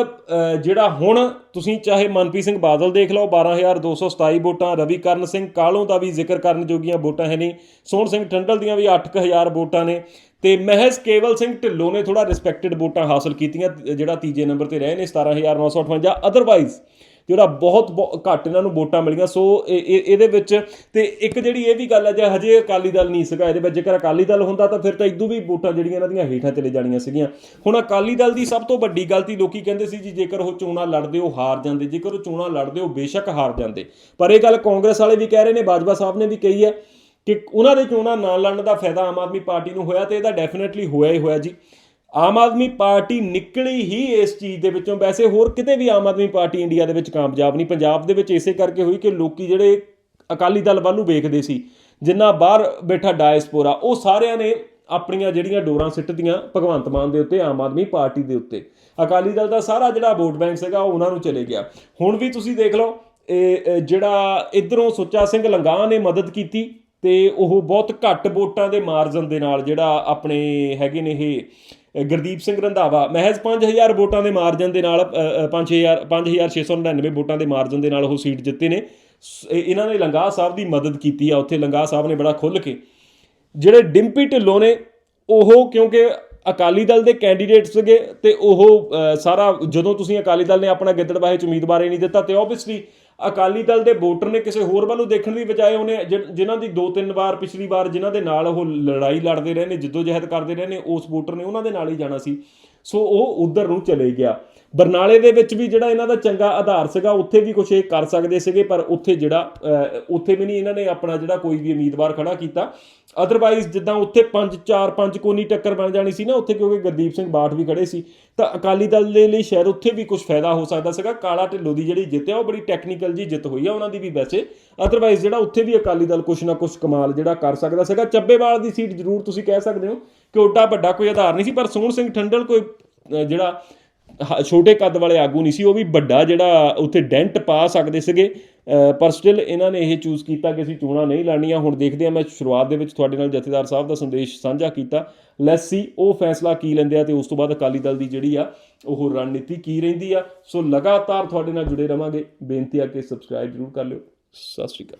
ਜਿਹੜਾ ਹੁਣ ਤੁਸੀਂ ਚਾਹੇ ਮਨਪ੍ਰੀਤ ਸਿੰਘ ਬਾਦਲ ਦੇਖ ਲਓ 12227 ਵੋਟਾਂ ਰਵੀਕਰਨ ਸਿੰਘ ਕਾਲੋਂ ਦਾ ਵੀ ਜ਼ਿਕਰ ਕਰਨ ਜੋਗੀਆਂ ਵੋਟਾਂ ਹੈ ਨਹੀਂ, ਸੋਹਣ ਸਿੰਘ ਠੰਡਲ ਦੀਆਂ ਵੀ 8000 ਵੋਟਾਂ ਨੇ ਤੇ ਮਹਿਜ਼ ਕੇਵਲ ਸਿੰਘ ਢਿੱਲੋਂ ਨੇ ਥੋੜਾ ਰਿਸਪੈਕਟਡ ਵੋਟਾਂ ਹਾਸਲ ਕੀਤੀਆਂ, ਜਿਹੜਾ ਤੀਜੇ ਨੰਬਰ ਤੇ ਰਹੇ ਨੇ 17958 ਅਦਰਵਾਈਜ਼ ਜਿਹੜਾ ਬਹੁਤ ਬਹੁਤ ਘੱਟ ਇਹਨਾਂ ਨੂੰ ਵੋਟਾਂ ਮਿਲੀਆਂ, ਸੋ ਇਹ- ਇਹ- ਇਹਦੇ ਵਿੱਚ ਤੇ ਇੱਕ ਜਿਹੜੀ ਇਹ ਵੀ ਗੱਲ ਹੈ ਜੇ ਹਜੇ ਅਕਾਲੀ ਦਲ ਨਹੀਂ ਸੀਗਾ, ਇਹਦੇ ਵਿੱਚ ਜੇਕਰ ਅਕਾਲੀ ਦਲ ਹੁੰਦਾ ਤਾਂ ਫਿਰ ਤਾਂ ਇਦੋਂ ਵੀ ਵੋਟਾਂ ਜਿਹੜੀਆਂ ਇਹਨਾਂ ਦੀਆਂ ਹੇਠਾਂ ਚਲੇ ਜਾਣੀਆਂ ਸੀਗੀਆਂ। ਹੁਣ ਅਕਾਲੀ ਦਲ ਦੀ ਸਭ ਤੋਂ ਵੱਡੀ ਗਲਤੀ ਲੋਕੀ ਕਹਿੰਦੇ ਸੀ ਜੀ, ਜੇਕਰ ਉਹ ਚੋਣਾਂ ਲੜਦੇ, ਉਹ ਹਾਰ ਜਾਂਦੇ, ਜੇਕਰ ਉਹ ਚੋਣਾਂ ਲੜਦੇ, ਉਹ ਬੇਸ਼ੱਕ ਹਾਰ ਜਾਂਦੇ। ਪਰ ਇਹ ਗੱਲ ਕਾਂਗਰਸ ਵਾਲੇ ਵੀ ਕਹਿ ਰਹੇ ਨੇ, ਬਾਜਵਾ ਸਾਹਿਬ ਨੇ ਵੀ ਕਹੀ ਹੈ ਕਿ ਉਹਨਾਂ ਦੇ ਚੋਣਾਂ ਨਾ ਲੜਨ ਦਾ ਫਾਇਦਾ ਆਮ ਆਦਮੀ ਪਾਰਟੀ ਨੂੰ ਹੋਇਆ ਤੇ ਇਹਦਾ ਡੈਫੀਨਿਟਲੀ ਹੋਇਆ ਹੀ ਹੋਇਆ ਜੀ। ਆਮ ਆਦਮੀ ਪਾਰਟੀ ਨਿਕਲੀ ਹੀ ਇਸ ਚੀਜ਼ ਦੇ ਵਿੱਚੋਂ। ਵੈਸੇ ਹੋਰ ਕਿਤੇ ਵੀ ਆਮ ਆਦਮੀ ਪਾਰਟੀ ਇੰਡੀਆ ਦੇ ਵਿੱਚ ਕਾਮਯਾਬ ਨਹੀਂ। ਪੰਜਾਬ ਦੇ ਵਿੱਚ ਇਸੇ ਕਰਕੇ ਹੋਈ ਕਿ ਲੋਕੀ ਜਿਹੜੇ ਅਕਾਲੀ ਦਲ ਵੱਲ ਨੂੰ ਵੇਖਦੇ ਸੀ, ਜਿੰਨਾ ਬਾਹਰ ਬੈਠਾ ਡਾਇਸਪੋਰਾ ਉਹ ਸਾਰਿਆਂ ਨੇ ਆਪਣੀਆਂ ਜਿਹੜੀਆਂ ਡੋਰਾਂ ਸਿੱਟਦੀਆਂ ਭਗਵੰਤ ਮਾਨ ਦੇ ਉੱਤੇ, ਆਮ ਆਦਮੀ ਪਾਰਟੀ ਦੇ ਉੱਤੇ। ਅਕਾਲੀ ਦਲ ਦਾ ਸਾਰਾ ਜਿਹੜਾ ਵੋਟ ਬੈਂਕ ਸੀਗਾ, ਉਹ ਉਹਨਾਂ ਨੂੰ ਚਲੇ ਗਿਆ। ਹੁਣ ਵੀ ਤੁਸੀਂ ਦੇਖ ਲਓ, ਇਹ ਜਿਹੜਾ ਇਧਰੋਂ ਸੁੱਚਾ ਸਿੰਘ ਲੰਗਾਹ ਨੇ ਮਦਦ ਕੀਤੀ ਤੇ ਉਹ ਬਹੁਤ ਘੱਟ ਵੋਟਾਂ ਦੇ ਮਾਰਜਨ ਦੇ ਨਾਲ ਜਿਹੜਾ ਆਪਣੇ ਹੈਗੇ ਨੇ ਇਹ ਗੁਰਦੀਪ ਸਿੰਘ ਰੰਧਾਵਾ, ਮਹਿਜ਼ 5000 ਵੋਟਾਂ ਦੇ ਮਾਰਜਨ ਦੇ ਨਾਲ 5000 5699 ਵੋਟਾਂ ਦੇ ਮਾਰਜਨ ਦੇ ਨਾਲ ਉਹ ਸੀਟ ਜਿੱਤੇ ਨੇ। ਸ- ਇਹਨਾਂ ਨੇ ਲੰਗਾਹ ਸਾਹਿਬ ਦੀ ਮਦਦ ਕੀਤੀ ਆ, ਉੱਥੇ ਲੰਗਾਹ ਸਾਹਿਬ ਨੇ ਬੜਾ ਖੁੱਲ ਕੇ। ਜਿਹੜੇ ਡਿੰਪੀ ਢਿੱਲੋਂ ਨੇ, ਉਹ ਕਿਉਂਕਿ ਅਕਾਲੀ ਦਲ ਦੇ ਕੈਂਡੀਡੇਟ ਸੀਗੇ ਤੇ ਉਹ ਸਾਰਾ, ਜਦੋਂ ਤੁਸੀਂ ਅਕਾਲੀ ਦਲ ਨੇ ਆਪਣਾ ਗਿੱਦੜਬਾਹੇ ਚ ਉਮੀਦਵਾਰ ਹੀ ਨਹੀਂ ਦਿੱਤਾ, ਤੇ ਆਬਵੀਅਸਲੀ ਅਕਾਲੀ ਦਲ ਦੇ ਵੋਟਰ ਨੇ ਕਿਸੇ ਹੋਰ ਵੱਲੋਂ ਦੇਖਣ ਦੀ ਬਜਾਏ ਉਹਨੇ ਜਿ- ਜਿਨ੍ਹਾਂ ਦੀ ਦੋ ਤਿੰਨ ਵਾਰ ਪਿਛਲੀ ਵਾਰ ਜਿਨ੍ਹਾਂ ਦੇ ਨਾਲ ਉਹ ਲੜਾਈ ਲੜਦੇ ਰਹੇ ਨੇ ਜਿੱਦੋ ਜਹਿਦ ਕਰਦੇ ਰਹੇ ਨੇ, ਉਸ ਵੋਟਰ ਨੇ ਉਹਨਾਂ ਦੇ ਨਾਲ ਹੀ ਜਾਣਾ ਸੀ। ਸੋ ਉਹ ਉਧਰ ਨੂੰ ਚਲੇ ਗਿਆ। ਬਰਨਾਲੇ ਦੇ ਵਿੱਚ ਵੀ ਜਿਹੜਾ ਇਹਨਾਂ ਦਾ ਚੰਗਾ ਆਧਾਰ ਸੀਗਾ, ਉੱਥੇ ਵੀ ਕੁਝ ਇਹ ਕਰ ਸਕਦੇ ਸੀਗੇ, ਪਰ ਉੱਥੇ ਜਿਹੜਾ ਉੱਥੇ ਵੀ ਨਹੀਂ ਇਹਨਾਂ ਨੇ ਆਪਣਾ ਜਿਹੜਾ ਕੋਈ ਵੀ ਉਮੀਦਵਾਰ ਖੜਾ ਕੀਤਾ। ਅਦਰਵਾਈਜ਼ ਜਿੱਦਾਂ ਉੱਥੇ 5 4 5 ਕੋਨੀ ਟੱਕਰ ਬਣ ਜਾਣੀ ਸੀ ਨਾ ਉੱਥੇ, ਕਿਉਂਕਿ ਗੁਰਦੀਪ ਸਿੰਘ ਬਾਠ ਵੀ ਖੜੇ ਸੀ, ਤਾਂ ਅਕਾਲੀ ਦਲ ਦੇ ਲਈ ਸ਼ਾਇਦ ਉੱਥੇ ਵੀ ਕੁਝ ਫਾਇਦਾ ਹੋ ਸਕਦਾ ਸੀਗਾ। ਕਾਲਾ ਢਿੱਲੋਂ ਦੀ ਜਿਹੜੀ ਜਿੱਤ ਹੈ ਉਹ ਬੜੀ ਟੈਕਨੀਕਲ ਜੀ ਜਿੱਤ ਹੋਈ ਆ ਉਹਨਾਂ ਦੀ ਵੀ ਵੈਸੇ। ਅਦਰਵਾਈਜ਼ ਜਿਹੜਾ ਉੱਥੇ ਵੀ ਅਕਾਲੀ ਦਲ ਕੁਝ ਨਾ ਕੁਝ ਕਮਾਲ ਜਿਹੜਾ ਕਰ ਸਕਦਾ ਸੀਗਾ। ਚੱਬੇਵਾਲ ਦੀ ਸੀਟ ਜ਼ਰੂਰ ਤੁਸੀਂ ਕਹਿ ਸਕਦੇ ਹੋ ਕਿ ਓਡਾ ਵੱਡਾ ਕੋਈ ਆਧਾਰ ਨਹੀਂ ਸੀ, ਪਰ ਸੋਹਣ ਸਿੰਘ ਠੰਡਲ ਕੋਈ ਜਿਹੜਾ ਛੋਟੇ ਕੱਦ ਵਾਲੇ ਆਗੂ ਨਹੀਂ ਸੀ, ਉਹ ਵੀ ਵੱਡਾ ਜਿਹੜਾ ਉੱਥੇ ਡੈਂਟ ਪਾ ਸਕਦੇ ਸੀਗੇ। ਪਰ ਸਟਿਲ ਇਹਨਾਂ ਨੇ ਇਹ ਚੂਜ਼ ਕੀਤਾ ਕਿ ਅਸੀਂ ਚੋਣਾਂ ਨਹੀਂ ਲੜਨੀਆਂ। ਹੁਣ ਦੇਖਦੇ ਹਾਂ, ਮੈਂ ਸ਼ੁਰੂਆਤ ਦੇ ਵਿੱਚ ਤੁਹਾਡੇ ਨਾਲ ਜਥੇਦਾਰ ਸਾਹਿਬ ਦਾ ਸੰਦੇਸ਼ ਸਾਂਝਾ ਕੀਤਾ। ਲੈਟਸ ਸੀ ਉਹ ਫੈਸਲਾ ਕੀ ਲੈਂਦੇ ਆ ਤੇ ਉਸ ਤੋਂ ਬਾਅਦ ਅਕਾਲੀ ਦਲ ਦੀ ਜਿਹੜੀ ਆ, ਉਹ ਰਣਨੀਤੀ ਕੀ ਰਹਿੰਦੀ ਆ। ਸੋ ਲਗਾਤਾਰ ਤੁਹਾਡੇ ਨਾਲ ਜੁੜੇ ਰਵਾਂਗੇ। ਬੇਨਤੀ ਆ ਕਿ ਸਬਸਕ੍ਰਾਈਬ ਜ਼ਰੂਰ ਕਰ ਲਿਓ। ਸਤਿ ਸ਼੍ਰੀ ਅਕਾਲ।